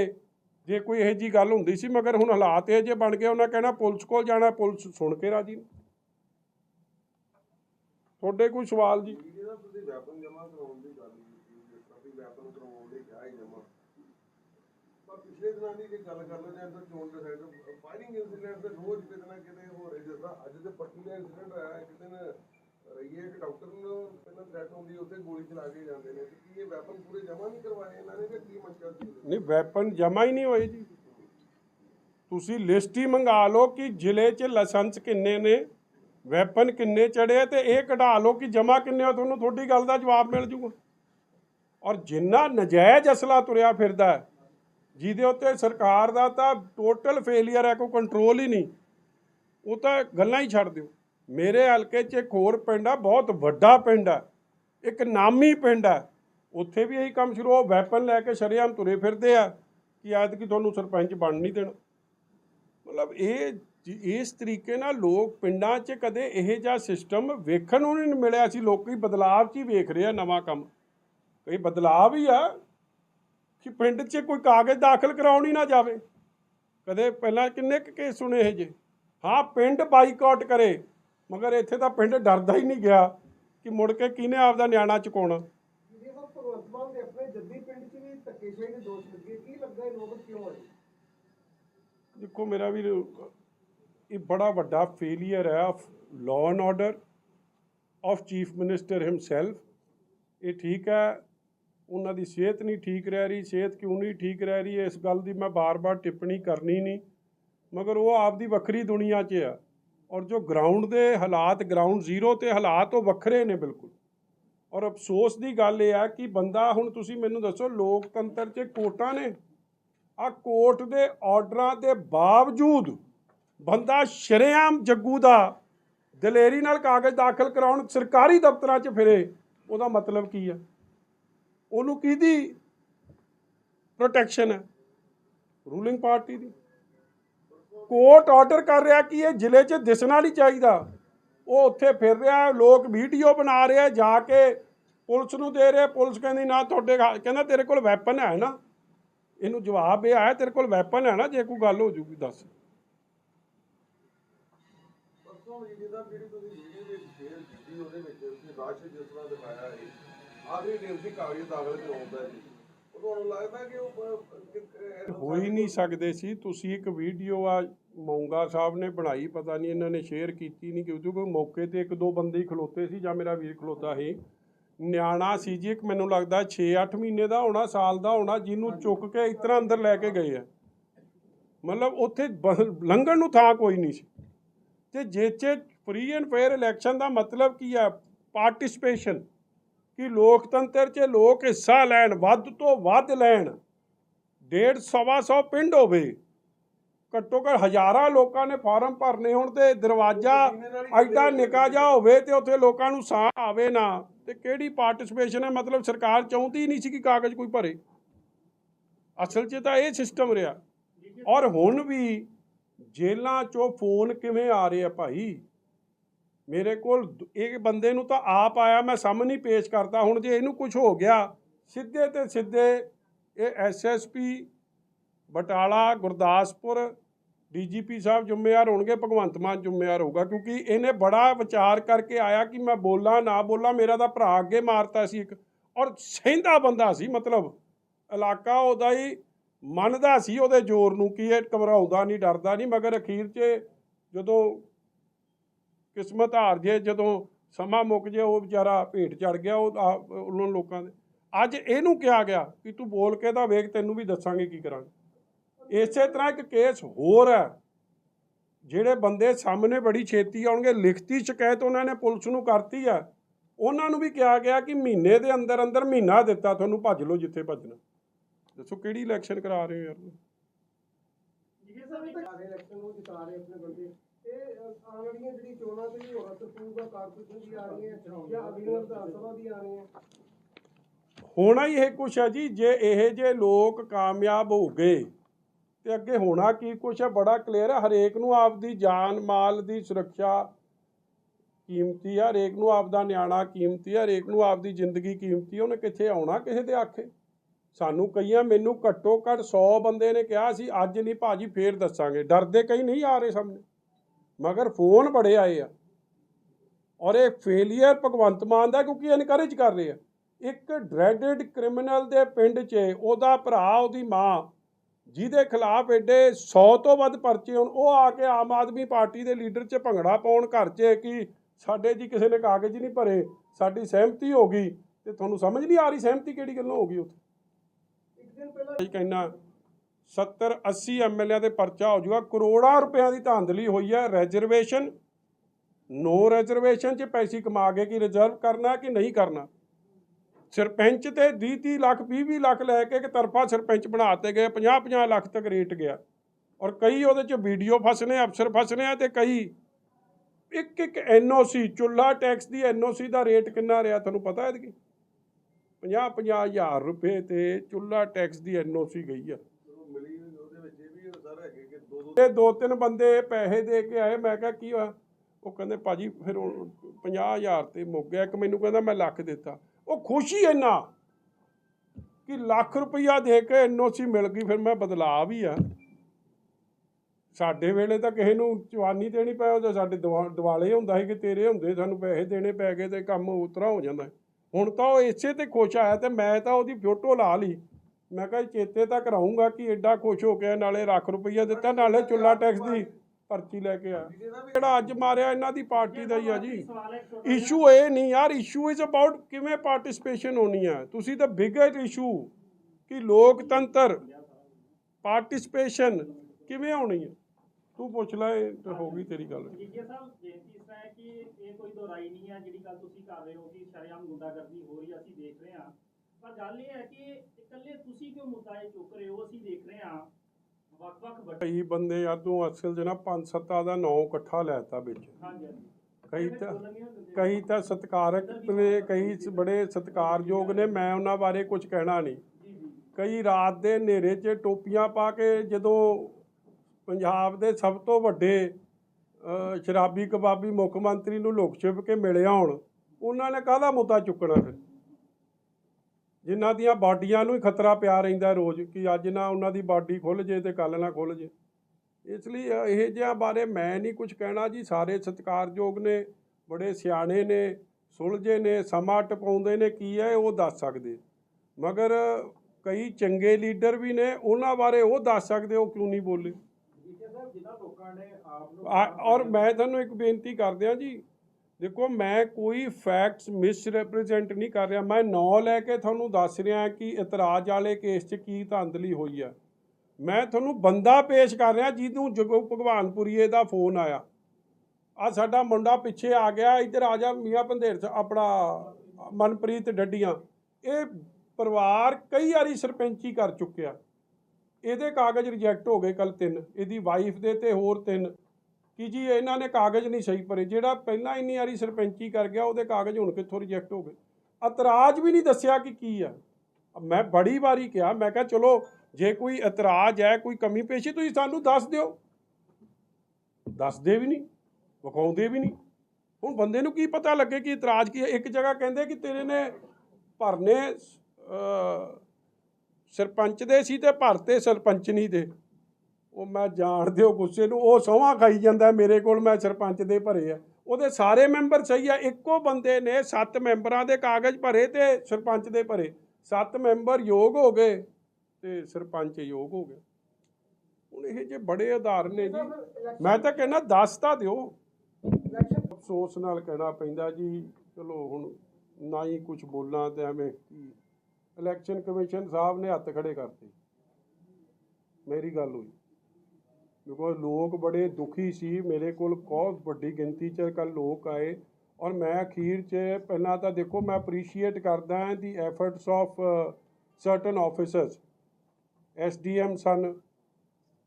ਜੇ ਕੋਈ ਇਹੋ ਜੀ ਗੱਲ ਹੁੰਦੀ ਸੀ, ਮਗਰ ਹੁਣ ਹਾਲਾਤ ਇਹ ਜੇ ਬਣ ਗਏ, ਉਹਨਾਂ ਕਹਿਣਾ ਪੁਲਿਸ ਕੋਲ ਜਾਣਾ, ਪੁਲਿਸ ਸੁਣ ਕੇ ਰਾਜੀ ਨਹੀਂ ਤੁਹਾਡੇ ਕੋਈ ਸਵਾਲ ਜੀ? ਜਿਹੜਾ ਤੁਸੀਂ ਵੈਪਨ ਜਮ੍ਹਾਂ ਕਰਾਉਣ ਦੀ ਗੱਲ ਕੀਤੀ ਜਿਸ ਤਰ੍ਹਾਂ ਵੀ ਵੈਪਨ ਕਰਾਉਣ ਲਈ ਕਿਹਾ ਹੀ ਜਮ੍ਹਾਂ। ਪਰ ਪਿਛਲੇ ਪਿਛਲੇ ਦਿਨਾਂ ਦੀ ਜੇ ਗੱਲ ਕਰ ਲਓ, ਜਾਂ ਤਾਂ ਚੋਣ ਦੇ ਸਾਈਡ ਫਾਇਰਿੰਗ ਇਨਸੀਡੈਂਟ ਤੇ ਰੋਜ਼ ਕਿਤੇ ਨਾ ਕਿਤੇ ਹੋ ਰਹੇ, ਜਿਸ ਤਰ੍ਹਾਂ ਅੱਜ ਦੇ ਪੱਟੀ ਦਾ ਇਨਸੀਡੈਂਟ ਹੋਇਆ, ਇੱਕ ਦਿਨ ਰਹੀਏ ਇੱਕ ਡਾਕਟਰ ਨੂੰ ਪਹਿਲਾਂ ਥ੍ਰੈਟ ਹੁੰਦੀ ਉੱਥੇ ਗੋਲੀ ਚਲਾ ਕੇ ਜਾਂਦੇ ਨੇ। ਤੇ ਇਹ ਵੈਪਨ ਪੂਰੇ ਜਮ੍ਹਾਂ ਨਹੀਂ ਕਰਵਾਏ ਇਹਨਾਂ ਨੇ ਜਾਂ ਕੀ ਮਸਲਾ ਸੀ ਨਹੀਂ ਵੈਪਨ ਜਮਾ ਹੀ ਨਹੀਂ ਹੋਏ ਜੀ। ਤੁਸੀਂ ਲਿਸਟ ਹੀ ਮੰਗਾ ਲਓ ਕਿ ਜ਼ਿਲ੍ਹੇ 'ਚ ਲਾਇਸੈਂਸ ਕਿੰਨੇ ਨੇ ਵੈਪਨ ਕਿੰਨੇ ਚੜੇ ਤੇ ਇਹ ਕਢਾ ਲਓ ਕਿ ਜਮ੍ਹਾਂ ਕਿੰਨੇ ਹੋ ਤੁਹਾਨੂੰ ਤੁਹਾਡੀ ਗੱਲ ਦਾ ਜਵਾਬ ਮਿਲ ਜੂਗਾ। ਔਰ ਜਿੰਨਾ ਨਜਾਇਜ਼ ਅਸਲਾ ਤੁਰਿਆ ਫਿਰਦਾ ਜਿਹਦੇ ਉੱਤੇ ਸਰਕਾਰ ਦਾ ਤਾਂ ਟੋਟਲ ਫੇਲਿਅਰ ਹੈ, ਕੋਈ ਕੰਟਰੋਲ ਹੀ ਨਹੀਂ, ਉਹ ਤਾਂ ਗੱਲਾਂ ਹੀ ਛੱਡ ਦਿਓ। ਮੇਰੇ ਹਲਕੇ 'ਚ ਇੱਕ ਹੋਰ ਪਿੰਡ ਆ, ਬਹੁਤ ਵੱਡਾ ਪਿੰਡ ਆ, ਇੱਕ ਨਾਮੀ ਪਿੰਡ ਆ। ਉੱਥੇ ਵੀ ਇਹੀ ਕੰਮ ਸ਼ੁਰੂ ਹੋ ਵੈਪਨ ਲੈ ਕੇ ਸ਼ਰੇਆਮ ਤੁਰੇ ਫਿਰਦੇ ਆ ਕਿ ਐਤਕੀ ਤੁਹਾਨੂੰ ਸਰਪੰਚ ਬਣ ਨਹੀਂ ਦੇਣਾ। ਮਤਲਬ ਇਹ ਜ- ਇਸ ਤਰੀਕੇ ਨਾਲ ਲੋਕ ਪਿੰਡਾਂ 'ਚ ਕਦੇ ਇਹ ਜਿਹਾ ਸਿਸਟਮ ਵੇਖਣ ਨੂੰ ਨਹੀਂ ਮਿਲਿਆ ਸੀ। ਲੋਕੀ ਬਦਲਾਵ 'ਚ ਹੀ ਵੇਖ ਰਹੇ ਆ, ਨਵਾਂ ਕੰਮ। ਕਈ ਬਦਲਾਅ ਹੀ ਆ ਕਿ ਪਿੰਡ 'ਚ ਕੋਈ ਕਾਗਜ਼ ਦਾਖਲ ਕਰਾਉਣ ਹੀ ਨਾ ਜਾਵੇ। ਕਦੇ ਪਹਿਲਾਂ ਕਿੰਨੇ ਕੁ ਕੇਸ ਸੁਣੇ ਇਹ ਜੇ ਹਾਂ, ਪਿੰਡ ਬਾਈਕਾਟ ਕਰੇ। ਮਗਰ ਇੱਥੇ ਤਾਂ ਪਿੰਡ ਡਰਦਾ ਹੀ ਨਹੀਂ ਗਿਆ ਕਿ ਮੁੜ ਕੇ ਕਿਹਨੇ ਆਪਦਾ ਨਿਆਣਾ ਚੁਕਾਉਣਾ। ਦੇਖੋ ਮੇਰਾ ਵੀ ਇਹ ਬੜਾ ਵੱਡਾ ਫੇਲਿਅਰ ਹੈ of law and order of chief minister himself ਇਹ ਠੀਕ ਹੈ ਉਹਨਾਂ ਦੀ ਸਿਹਤ ਨਹੀਂ ਠੀਕ ਰਹਿ ਰਹੀ। ਸਿਹਤ ਕਿਉਂ ਨਹੀਂ ਠੀਕ ਰਹਿ ਰਹੀ? ਇਸ ਗੱਲ ਦੀ ਮੈਂ ਬਾਰ-ਬਾਰ ਟਿੱਪਣੀ ਕਰਨੀ ਨਹੀਂ। ਮਗਰ ਉਹ ਆਪਦੀ ਵੱਖਰੀ ਦੁਨੀਆ 'ਚ ਆ। ਔਰ ਜੋ ਗਰਾਊਂਡ ਦੇ ਹਾਲਾਤ ਗਰਾਊਂਡ ਜ਼ੀਰੋ ਤੇ ਹਾਲਾਤ ਉਹ ਵੱਖਰੇ ਨੇ ਬਿਲਕੁਲ। ਔਰ ਅਫਸੋਸ ਦੀ ਗੱਲ ਇਹ ਆ ਕਿ ਬੰਦਾ ਹੁਣ ਤੁਸੀਂ ਮੈਨੂੰ ਦੱਸੋ, ਲੋਕਤੰਤਰ 'ਚ ਕੋਟਾਂ ਨੇ? ਆ ਕੋਰਟ ਦੇ ਆਰਡਰਾਂ ਦੇ ਬਾਵਜੂਦ ਬੰਦਾ ਸ਼ਰੇਆਮ ਜੱਗੂ ਦਾ ਦਲੇਰੀ ਨਾਲ ਕਾਗਜ਼ ਦਾਖਲ ਕਰਾਉਣ ਸਰਕਾਰੀ ਦਫ਼ਤਰਾਂ 'ਚ ਫਿਰੇ, ਉਹਦਾ ਮਤਲਬ ਕੀ ਆ? ਉਹਨੂੰ ਕਿਹਦੀ ਪ੍ਰੋਟੈਕਸ਼ਨ ਹੈ ਰੂਲਿੰਗ ਪਾਰਟੀ ਦੀ। ਕੋਰਟ ਆਰਡਰ ਕਰ ਰਿਹਾ ਕਿ ਇਹ ਜ਼ਿਲ੍ਹੇ 'ਚ ਦਿਸਣਾ ਨਹੀਂ ਚਾਹੀਦਾ। ਉਹ ਉੱਥੇ ਫਿਰ ਰਿਹਾ, ਲੋਕ ਵੀਡੀਓ ਬਣਾ ਰਹੇ, ਜਾ ਕੇ ਪੁਲਿਸ ਨੂੰ ਦੇ ਰਹੇ। ਪੁਲਿਸ ਕਹਿੰਦੀ, ਨਾ, ਤੁਹਾਡੇ ਕਹਿੰਦਾ, ਤੇਰੇ ਕੋਲ ਵੈਪਨ ਹੈ ਨਾ? ਇਹਨੂੰ ਜਵਾਬ ਇਹ ਆਇਆ, ਤੇਰੇ ਕੋਲ ਵੈਪਨ ਹੈ ਨਾ? ਜੇ ਕੋਈ ਗੱਲ ਹੋ ਜੂਗੀ ਦੱਸ। ਆਖਰੀ ਦਿਨ ਸੀ ਕਾਗਜ਼ ਦਾਖਲ ਕਰਾਉਂਦਾ ਜੀ। ਤੁਹਾਨੂੰ ਲੱਗਦਾ ਕਿ ਉਹ ਅਹ, ਕਿ- ਅਹ, ਹੋ ਹੀ ਨਹੀਂ ਸਕਦੇ ਸੀ। ਤੁਸੀਂ ਇੱਕ ਵੀਡੀਓ ਆ ਮੌਂਗਾ ਸਾਹਿਬ ਨੇ ਬਣਾਈ ਪਤਾ ਨਹੀਂ ਇਹਨਾਂ ਨੇ ਸ਼ੇਅਰ ਕੀਤੀ ਨਹੀਂ ਕਿਉਂਕਿ ਮੌਕੇ ਤੇ ਇੱਕ ਦੋ ਬੰਦੇ ਹੀ ਖਲੋਤੇ ਸੀ ਜਾਂ ਮੇਰਾ ਵੀਰ ਖਲੋਤਾ ਸੀ। ਨਿਆਣਾ ਸੀ ਜੀ ਇੱਕ ਮੈਨੂੰ ਲੱਗਦਾ 6-8 ਮਹੀਨੇ ਦਾ ਹੋਣਾ ਸਾਲ ਦਾ ਹੋਣਾ ਜਿਹਨੂੰ ਚੁੱਕ ਕੇ ਇਸ ਤਰ੍ਹਾਂ ਅੰਦਰ ਲੈ ਕੇ ਗਏ ਆ। ਮਤਲਬ ਉੱਥੇ ਲੰਘਣ ਨੂੰ ਥਾਂ ਕੋਈ ਨਹੀਂ ਸੀ। ਤੇ ਜੇ ਫ੍ਰੀ ਐਂਡ ਫੇਅਰ ਇਲੈਕਸ਼ਨ ਦਾ ਮਤਲਬ ਕੀ ਹੈ ਪਾਰਟਿਸਿਪੇਸ਼ਨ ਕਿ ਲੋਕਤੰਤਰ 'ਚ ਲੋਕ ਹਿੱਸਾ ਲੈਣ, ਵੱਧ ਤੋਂ ਵੱਧ ਲੈਣ। ਡੇਢ ਸਵਾ ਸੌ ਪਿੰਡ ਹੋਵੇ। ਘੱਟੋ ਘੱਟ ਹਜ਼ਾਰਾਂ ਲੋਕਾਂ ਨੇ ਫਾਰਮ ਭਰਨੇ ਹੋਣ ਤੇ ਦਰਵਾਜ਼ਾ ਐਡਾ ਨਿਕਾ ਜਾ ਹੋਵੇ ਤੇ ਉੱਥੇ ਲੋਕਾਂ ਨੂੰ ਸਾਹ ਆਵੇ ਨਾ। ਤੇ ਕਿਹੜੀ ਪਾਰਟਿਸਿਪੇਸ਼ਨ ਹੈ? ਮਤਲਬ ਸਰਕਾਰ ਚਾਹੁੰਦੀ ਨਹੀਂ ਸੀ ਕਿ ਕਾਗਜ਼ ਕੋਈ ਭਰੇ। ਅਸਲ 'ਚ ਤਾਂ ਇਹ ਸਿਸਟਮ ਰਿਹਾ। ਔਰ ਹੁਣ ਵੀ ਜੇਲ੍ਹਾਂ 'ਚੋਂ ਫੋਨ ਕਿਵੇਂ ਆ ਰਹੇ ਆ ਭਾਈ? ਮੇਰੇ ਕੋਲ ਦ- ਇਹ ਬੰਦੇ ਨੂੰ ਤਾਂ ਆਪ ਆਇਆ, ਮੈਂ ਸਾਹਮਣੇ ਹੀ ਪੇਸ਼ ਕਰਤਾ, ਹੁਣ ਜੇ ਇਹਨੂੰ ਕੁਝ ਹੋ ਗਿਆ, ਸਿੱਧੇ ਤੇ ਸਿੱਧੇ ਇਹ ਐਸਐਸਪੀ ਬਟਾਲਾ, ਗੁਰਦਾਸਪੁਰ ਡੀਜੀਪੀ ਸਾਹਿਬ ਜ਼ਿੰਮੇਵਾਰ ਹੋਣਗੇ, ਭਗਵੰਤ ਮਾਨ ਜ਼ਿੰਮੇਵਾਰ ਹੋਊਗਾ, ਕਿਉਂਕਿ ਇਹਨੇ ਬੜਾ ਵਿਚਾਰ ਕਰਕੇ ਆਇਆ ਕਿ ਮੈਂ ਬੋਲਾਂ, ਨਾ ਬੋਲਾਂ, ਮੇਰਾ ਤਾਂ ਭਰਾ ਅੱਗੇ ਮਾਰਤਾ ਸੀ ਇੱਕ, ਔਰ ਸਹਿੰਦਾ ਬੰਦਾ ਸੀ, ਮਤਲਬ ਇਲਾਕਾ ਉਹਦਾ ਹੀ ਮੰਨਦਾ ਸੀ ਉਹਦੇ ਜ਼ੋਰ ਨੂੰ ਕਿ ਇਹ ਘਬਰਾਉਂਦਾ ਨਹੀਂ, ਡਰਦਾ ਨਹੀਂ, ਮਗਰ ਅਖੀਰ 'ਚ ਜਦੋਂ ਕਿਸਮਤ ਹਾਰ ਜੇ, ਜਦੋਂ ਸਮਾਂ ਮੁੱਕ ਜੇ, ਉਹ ਵਿਚਾਰਾ ਭੇਟ ਚੜ ਗਿਆ, ਉਹ ਉਹਨਾਂ ਲੋਕਾਂ ਦੇ। ਅੱਜ ਇਹਨੂੰ ਕਿਹਾ ਗਿਆ ਕਿ ਤੂੰ ਬੋਲ ਕੇ ਤਾਂ ਵੇਖ, ਤੈਨੂੰ ਵੀ ਦੱਸਾਂਗੇ ਕੀ ਕਰਾਂਗੇ। ਇਸੇ ਤਰ੍ਹਾਂ ਇੱਕ ਕੇਸ ਹੋਰ ਹੈ। ਜਿਹੜੇ ਬੰਦੇ ਸਾਹਮਣੇ ਬੜੀ ਛੇਤੀ ਆਉਣਗੇ, ਲਿਖਤੀ ਸ਼ਿਕਾਇਤ ਉਹਨਾਂ ਨੇ ਪੁਲਿਸ ਨੂੰ ਕਰਤੀ ਆ ਉਹਨਾਂ ਨੂੰ ਵੀ ਕਿਹਾ ਗਿਆ ਕਿ ਮਹੀਨੇ ਦੇ ਅੰਦਰ ਅੰਦਰ ਮਹੀਨਾ ਦਿੱਤਾ, ਤੁਹਾਨੂੰ ਭੱਜ ਲਓ ਜਿੱਥੇ ਭੱਜਣਾ। ਦੱਸੋ ਕਿਹੜੀ ਇਲੈਕਸ਼ਨ ਕਰਾ ਰਹੇ ਹੋ ਯਾਰ? ਇਹ ਸਭ ਇਲੈਕਸ਼ਨ ਨੂੰ ਜਿਤਾ ਰਹੇ ਆਪਣੇ ਬੰਦੇ। ਇਹ ਅ, ਜਿਹੜੀ ਚੋਣਾਂ ਤੇ ਵੀ ਹੋਰ ਪਊਗਾ ਕਾਰਪੋਰੇਸ਼ਨ ਦੀ ਆ ਰਹੀਆਂ ਜਾਂ ਅਗਲੀਆਂ ਵਿਧਾਨ ਸਭਾ ਦੀ ਆ ਰਹੀਆਂ। ਹੋਣਾ ਹੀ ਇਹ ਕੁਛ ਹੈ ਜੀ ਜੇ ਇਹ ਜੇ ਲੋਕ ਕਾਮਯਾਬ ਹੋ ਗਏ ਤੇ ਅੱਗੇ ਹੋਣਾ ਕੀ ਕੁਛ ਹੈ ਬੜਾ ਕਲੀਅਰ ਹੈ ਹਰੇਕ ਨੂੰ ਆਪਦੀ ਜਾਨ ਮਾਲ ਦੀ ਸੁਰੱਖਿਆ ਕੀਮਤੀ ਹੈ ਹਰੇਕ ਨੂੰ ਆਪਦਾ ਨਿਆਣਾ ਕੀਮਤੀ ਹੈ ਹਰੇਕ ਨੂੰ ਆਪਦੀ ਜ਼ਿੰਦਗੀ ਕੀਮਤੀ ਹੈ ਉਹਨੇ ਕਿੱਥੇ ਆਉਣਾ ਕਿਸੇ ਦੇ ਆਖੇ? ਸਾਨੂੰ ਕਈਆਂ ਮੈਨੂੰ ਘੱਟੋ ਘੱਟ 100 ਬੰਦੇ ਨੇ ਕਿਹਾ ਸੀ ਅੱਜ ਨਹੀਂ ਭਾਜੀ ਫੇਰ ਦੱਸਾਂਗੇ ਡਰਦੇ ਕਈ ਨਹੀਂ ਆ ਰਹੇ ਸਾਹਮਣੇ। ਮਗਰ ਫੋਨ ਬੜੇ ਆਏ ਆ। ਔਰ ਇਹ ਫੇਲਿਅਰ ਭਗਵੰਤ ਮਾਨ ਦਾ ਕਿਉਂਕਿ ਇਨਕਰੇਜ ਕਰ ਰਹੇ ਆ। ਇੱਕ ਡਰੈਡਡ ਕ੍ਰਿਮੀਨਲ ਦੇ ਪਿੰਡ 'ਚ ਉਹਦਾ ਭਰਾ ਉਹਦੀ ਮਾਂ ਜਿਹਦੇ ਖਿਲਾਫ ਐਡੇ 100 ਤੋਂ ਵੱਧ ਪਰਚੇ ਹੋਣ ਉਹ ਆ ਕੇ ਆਮ ਆਦਮੀ ਪਾਰਟੀ ਦੇ ਲੀਡਰ 'ਚ ਭੰਗੜਾ ਪਾਉਣ ਘਰ 'ਚ ਕਿ ਸਾਡੇ ਜੀ ਕਿਸੇ ਨੇ ਕਾਗਜ਼ ਨਹੀਂ ਭਰੇ ਸਾਡੀ ਸਹਿਮਤੀ ਹੋ ਗਈ। ਤੇ ਤੁਹਾਨੂੰ ਸਮਝ ਨਹੀਂ ਆ ਰਹੀ ਸਹਿਮਤੀ ਕਿਹੜੀ ਗੱਲੋਂ ਹੋ ਗਈ ਉੱਥੇ? ਇੱਕ ਦਿਨ ਪਹਿਲਾਂ ਕਹਿੰਨਾ 70 80 ਐਮਐਲਏ ਦੇ ਪਰਚਾ ਹੋ ਜੂਗਾ ਕਰੋੜਾਂ ਰੁਪਿਆਂ ਦੀ ਧਾਂਦਲੀ ਹੋਈ ਹੈ। ਰਿਜ਼ਰਵੇਸ਼ਨ ਨੋ ਰਿਜ਼ਰਵੇਸ਼ਨ 'ਚ ਪੈਸੇ ਕਮਾ ਕੇ ਕਿ ਰਿਜ਼ਰਵ ਕਰਨਾ ਕਿ ਨਹੀਂ ਕਰਨਾ? ਸਰਪੰਚ ਤੇ 30 30 ਲੱਖ 20 20 ਲੱਖ ਲੈ ਕੇ ਇੱਕ ਤਰਫਾ ਸਰਪੰਚ ਬਣਾਤੇ ਗਏ। 50 50 ਲੱਖ ਤੱਕ ਰੇਟ ਗਿਆ। ਔਰ ਕਈ ਉਹਦੇ 'ਚ ਵੀਡੀਓ ਫਸਨੇ, ਅਫਸਰ ਫਸਨੇ ਆ ਤੇ ਕਈ ਇੱਕ ਇੱਕ ਐਨਓਸੀ ਚੁੱਲਾ ਟੈਕਸ ਦੀ ਐਨਓਸੀ ਦਾ ਰੇਟ ਕਿੰਨਾ ਰਿਹਾ ਤੁਹਾਨੂੰ ਪਤਾ ਹੈ ਕਿ 50 50 ਹਜ਼ਾਰ ਰੁਪਏ ਤੇ ਚੁੱਲਾ ਟੈਕਸ ਦੀ ਐਨਓਸੀ ਗਈ ਆ ਚਲੋ ਮਿਲੀ ਉਹਦੇ ਵਿੱਚ ਇਹ ਵੀ ਸਰ ਹੈਗੇ ਦੋ ਤਿੰਨ ਬੰਦੇ ਪੈਸੇ ਦੇ ਕੇ ਆਏ, ਮੈਂ ਕਿਹਾ ਕੀ ਹੋਇਆ? ਉਹ ਕਹਿੰਦੇ, ਭਾਜੀ, ਫਿਰ 50000 ਤੇ ਮੁੱਕ ਗਿਆ, ਇੱਕ ਮੈਨੂੰ ਕਹਿੰਦਾ ਮੈਂ ਲੱਖ ਦਿੱਤਾ। ਉਹ ਖੁਸ਼ੀ ਇੰਨਾ ਕਿ ਲੱਖ ਰੁਪਈਆ ਦੇ ਕੇ ਐਨਓਸੀ ਮਿਲ ਗਈ, ਫਿਰ ਮੈਂ ਬਦਲਾਅ ਵੀ ਆ। ਸਾਡੇ ਵੇਲੇ ਤਾਂ ਕਿਸੇ ਨੂੰ ਜਵਾਨੀ ਦੇਣੀ ਪਏ ਉਹ ਸਾਡੇ ਦਿਵਾ- ਦਿਵਾਲੇ ਹੁੰਦਾ ਸੀ ਕਿ ਤੇਰੇ ਹੁੰਦੇ, ਸਾਨੂੰ ਪੈਸੇ ਦੇਣੇ ਪੈ ਗਏ ਤੇ ਕੰਮ ਉਤਰਾ ਹੋ ਜਾਂਦਾ। ਹੁਣ ਤਾਂ ਉਹ ਇਸੇ ਤੇ ਖੁਸ਼ ਆਇਆ ਤੇ ਮੈਂ ਤਾਂ ਉਹਦੀ ਫੋਟੋ ਲਾ ਲਈ। ਮੈਂ ਕਿਹਾ ਚੇਤੇ ਤਾਂ ਕਰਾਉਂਗਾ ਕਿ ਐਡਾ ਖੁਸ਼ ਹੋ ਕੇ ਨਾਲੇ ਲੱਖ ਰੁਪਈਆ ਦਿੱਤਾ, ਨਾਲੇ ਚੁੱਲਾ ਟੈਕਸ ਦੀ ਪਰਚੀ ਲੈ ਕੇ ਆਇਆ। ਜਿਹੜਾ ਅੱਜ ਮਾਰਿਆ, ਇਹਨਾਂ ਦੀ ਪਾਰਟੀ ਦਾ ਹੀ ਆ ਜੀ। ਇਸ਼ੂ ਇਹ ਨਹੀਂ, ਯਾਰ, ਇਸ਼ੂ ਇਜ਼ ਅਬਾਊਟ ਕਿਵੇਂ ਪਾਰਟਿਸਿਪੇਸ਼ਨ ਹੋਣੀ ਹੈ ਤੁਸੀਂ ਤਾਂ ਬਿਗੇਸਟ ਇਸ਼ੂ ਕਿ ਲੋਕਤੰਤਰ ਪਾਰਟਿਸਿਪੇਸ਼ਨ ਕਿਵੇਂ ਹੋਣੀ ਹੈ ਤੂੰ ਪੁੱਛ ਲੈ ਹੋ ਗਈ ਤੇਰੀ ਗੱਲ। ਜੀਜੇ ਸਾਹਿਬ, ਬੇਨਤੀ ਇਸ ਤਰ੍ਹਾਂ ਹੈ ਕਿ ਇਹ ਕੋਈ ਦੁਹਰਾਈ ਨਹੀਂ ਹੈ ਜਿਹੜੀ ਗੱਲ ਤੁਸੀਂ ਕਰ ਰਹੇ ਹੋ ਕਿ ਸ਼ਰੇਆਮ ਗੁੰਡਾਗਰਦੀ ਹੋ ਰਹੀ ਅਸੀਂ ਦੇਖ ਰਹੇ ਹਾਂ। ਪਰ ਗੱਲ ਇਹ ਹੈ ਕਿ ਇਕੱਲੇ ਤੁਸੀਂ ਕਿਉਂ ਮੁੱਦਾ ਇਹ ਚੁੱਕ ਰਹੇ ਹੋ? ਅਸੀਂ ਦੇਖ ਰਹੇ ਹਾਂ। ਵੱਖ-ਵੱਖ ਕਈ ਬੰਦੇ ਯਾਰ ਤੂੰ ਅਸਲ 'ਚ ਨਾ ਪੰਜ ਸੱਤਾਂ ਦਾ ਨਾਂ ਇਕੱਠਾ ਲੈਤਾ ਵਿੱਚ। ਹਾਂਜੀ ਹਾਂਜੀ। ਕਈ ਤਾਂ ਕਈ ਤਾਂ ਸਤਿਕਾਰਕ ਨੇ ਕਈ ਬੜੇ ਸਤਿਕਾਰਯੋਗ ਨੇ ਮੈਂ ਉਹਨਾਂ ਬਾਰੇ ਕੁਝ ਕਹਿਣਾ ਨਹੀਂ। ਕਈ ਰਾਤ ਦੇ ਹਨੇਰੇ 'ਚ ਟੋਪੀਆਂ ਪਾ ਕੇ ਜਦੋਂ ਪੰਜਾਬ ਦੇ ਸਭ ਤੋਂ ਵੱਡੇ ਸ਼ਰਾਬੀ ਕਬਾਬੀ ਮੁੱਖ ਮੰਤਰੀ ਨੂੰ ਲੁਕ ਛਿਪ ਕੇ ਮਿਲੇ ਹੋਣ ਉਹਨਾਂ ਨੇ ਕਾਹਦਾ ਮੁੱਦਾ ਚੁੱਕਣਾ ਫਿਰ? ਜਿਨ੍ਹਾਂ ਦੀਆਂ ਬਾਡੀਆਂ ਨੂੰ ਹੀ ਖਤਰਾ ਪਿਆ ਰਹਿੰਦਾ ਰੋਜ਼ ਕਿ ਅੱਜ ਨਾ ਉਹਨਾਂ ਦੀ ਬਾਡੀ ਖੁੱਲ ਜੇ ਤੇ ਕੱਲ ਨਾ ਖੁੱਲ ਜੇ। ਇਸ ਲਈ ਇਹ ਜਿਹਾ ਬਾਰੇ ਮੈਂ ਨਹੀਂ ਕੁਝ ਕਹਿਣਾ ਜੀ। ਸਾਰੇ ਸਤਿਕਾਰਯੋਗ ਨੇ ਬੜੇ ਸਿਆਣੇ ਨੇ ਸੁਲਝੇ ਨੇ ਸਮਾਂ ਟਪਾਉਂਦੇ ਨੇ ਕੀ ਹੈ ਉਹ ਦੱਸ ਸਕਦੇ। ਮਗਰ ਕਈ ਚੰਗੇ ਲੀਡਰ ਵੀ ਨੇ ਉਹਨਾਂ ਬਾਰੇ ਉਹ ਦੱਸ ਸਕਦੇ ਉਹ ਕਿਉਂ ਨਹੀਂ ਬੋਲੇ। ਜੀਕੇ ਸਾਹਿਬ ਜਿਨ੍ਹਾਂ ਲੋਕਾਂ ਨੇ ਆਪ ਨੂੰ ਆ- ਔਰ ਮੈਂ ਤੁਹਾਨੂੰ ਇੱਕ ਬੇਨਤੀ ਕਰਦਿਆਂ ਜੀ ਦੇਖੋ, ਮੈਂ ਕੋਈ ਫੈਕਟਸ ਮਿਸਰੈਪਰੈਜ਼ੈਂਟ ਨਹੀਂ ਕਰ ਰਿਹਾ। ਮੈਂ ਨੌ ਲੈ ਕੇ ਤੁਹਾਨੂੰ ਦੱਸ ਰਿਹਾ ਕਿ ਇਤਰਾਜ਼ ਵਾਲੇ ਕੇਸ 'ਚ ਕੀ ਧਾਂਦਲੀ ਹੋਈ ਆ। ਮੈਂ ਤੁਹਾਨੂੰ ਬੰਦਾ ਪੇਸ਼ ਕਰ ਰਿਹਾ ਜਿਹਨੂੰ ਜਗੋ ਭਗਵਾਨਪੁਰੀਏ ਦਾ ਫੋਨ ਆਇਆ। ਆ ਸਾਡਾ ਮੁੰਡਾ ਪਿੱਛੇ ਆ ਗਿਆ, ਇੱਧਰ ਆ ਜਾ ਮੀਆਂ ਪੰਧੇਰ ਚ, ਆਪਣਾ ਮਨਪ੍ਰੀਤ ਡੱਡੀਆਂ। ਇਹ ਪਰਿਵਾਰ ਕਈ ਵਾਰੀ ਸਰਪੰਚੀ ਕਰ ਚੁੱਕਿਆ। ਇਹਦੇ ਕਾਗਜ਼ ਰਿਜੈਕਟ ਹੋ ਗਏ ਕੱਲ ਤਿੰਨ, ਇਹਦੀ ਵਾਈਫ ਦੇ ਤੇ ਹੋਰ ਤਿੰਨ। ਕਿ ਜੀ ਇਹਨਾਂ ਨੇ ਕਾਗਜ਼ ਨਹੀਂ ਸਹੀ ਭਰੇ, ਜਿਹੜਾ ਪਹਿਲਾਂ ਇੰਨੀ ਵਾਰੀ ਸਰਪੰਚੀ ਕਰ ਗਿਆ, ਉਹਦੇ ਕਾਗਜ਼ ਹੁਣ ਕਿੱਥੋਂ ਰਿਜੈਕਟ ਹੋ ਗਏ? ਇਤਰਾਜ਼ ਵੀ ਨਹੀਂ ਦੱਸਿਆ ਕਿ ਕੀ ਆ। ਮੈਂ ਬੜੀ ਵਾਰੀ ਕਿਹਾ, ਮੈਂ ਕਿਹਾ, ਚਲੋ, ਜੇ ਕੋਈ ਇਤਰਾਜ਼ ਹੈ, ਕੋਈ ਕਮੀ ਪੇਸ਼ੀ, ਤੁਸੀਂ ਸਾਨੂੰ ਦੱਸ ਦਿਓ। ਦੱਸਦੇ ਵੀ ਨਹੀਂ, ਵਿਖਾਉਂਦੇ ਵੀ ਨਹੀਂ। ਹੁਣ ਬੰਦੇ ਨੂੰ ਕੀ ਪਤਾ ਲੱਗੇ ਕਿ ਇਤਰਾਜ਼ ਕੀ ਹੈ? ਇੱਕ ਜਗ੍ਹਾ ਕਹਿੰਦੇ ਕਿ ਤੇਰੇ ਨੇ ਭਰਨੇ ਸਰਪੰਚ ਦੇ ਸੀ ਤੇ ਭਰਤੇ ਸਰਪੰਚਨੀ ਦੇ। ਉਹ ਮੈਂ ਜਾਣਦੇ ਹੋ ਗੁੱਸੇ ਨੂੰ ਉਹ ਸਹੁੰ ਖਾਈ ਜਾਂਦਾ ਮੇਰੇ ਕੋਲ ਮੈਂ ਸਰਪੰਚ ਦੇ ਭਰੇ ਆ। ਉਹਦੇ ਸਾਰੇ ਮੈਂਬਰ ਸਹੀ ਆ ਇੱਕੋ ਬੰਦੇ ਨੇ ਸੱਤ ਮੈਂਬਰਾਂ ਦੇ ਕਾਗਜ਼ ਭਰੇ ਤੇ ਸਰਪੰਚ ਦੇ ਭਰੇ। ਸੱਤ ਮੈਂਬਰ ਯੋਗ ਹੋ ਗਏ ਤੇ ਸਰਪੰਚ ਯੋਗ ਹੋ ਗਏ। ਹੁਣ ਇਹ ਜੇ ਬੜੇ ਉਦਾਹਰਨ ਨੇ ਜੀ। ਮੈਂ ਤਾਂ ਕਹਿੰਦਾ ਦੱਸ ਤਾਂ ਦਿਓ। ਅਫਸੋਸ ਨਾਲ ਕਹਿਣਾ ਪੈਂਦਾ ਜੀ ਚਲੋ ਹੁਣ ਨਾ ਹੀ ਕੁਝ ਬੋਲਣਾ ਤੇ ਐਵੇਂ ਕੀ। ਇਲੈਕਸ਼ਨ ਕਮਿਸ਼ਨ ਸਾਹਿਬ ਨੇ ਹੱਥ ਖੜੇ ਕਰਤੇ। ਮੇਰੀ ਗੱਲ ਹੋਈ। ਬਿਕੋਜ਼ ਲੋਕ ਬੜੇ ਦੁਖੀ ਸੀ। ਮੇਰੇ ਕੋਲ ਬਹੁਤ ਵੱਡੀ ਗਿਣਤੀ 'ਚ ਕੱਲ ਲੋਕ ਆਏ ਔਰ ਮੈਂ ਅਖੀਰ 'ਚ ਪਹਿਲਾਂ ਤਾਂ ਦੇਖੋ ਮੈਂ ਅਪਰੀਸ਼ੀਏਟ ਕਰਦਾ ਹਾਂ the efforts of certain officers SDM ਸਨ,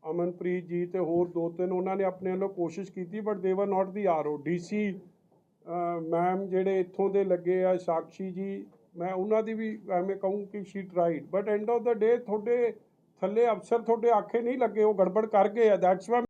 ਅਮਨਪ੍ਰੀਤ ਜੀ ਤੇ ਹੋਰ ਦੋ ਤਿੰਨ ਉਹਨਾਂ ਨੇ ਆਪਣੇ ਵੱਲੋਂ ਕੋਸ਼ਿਸ਼ ਕੀਤੀ but they were not the RO DC ma'am ਜਿਹੜੇ ਇੱਥੋਂ ਦੇ ਲੱਗੇ ਆ, ਸਾਕਸ਼ੀ ਜੀ, ਮੈਂ ਉਹਨਾਂ ਦੀ ਵੀ ਐਵੇਂ ਕਹੂੰ ਕਿ she tried but end of the day ਤੁਹਾਡੇ ਥੱਲੇ ਅਫਸਰ ਤੁਹਾਡੇ ਆਖੇ ਨਹੀਂ ਲੱਗੇ ਉਹ ਗੜਬੜ ਕਰ ਗਏ ਆ ਦੈਟਸ ਵਾਈ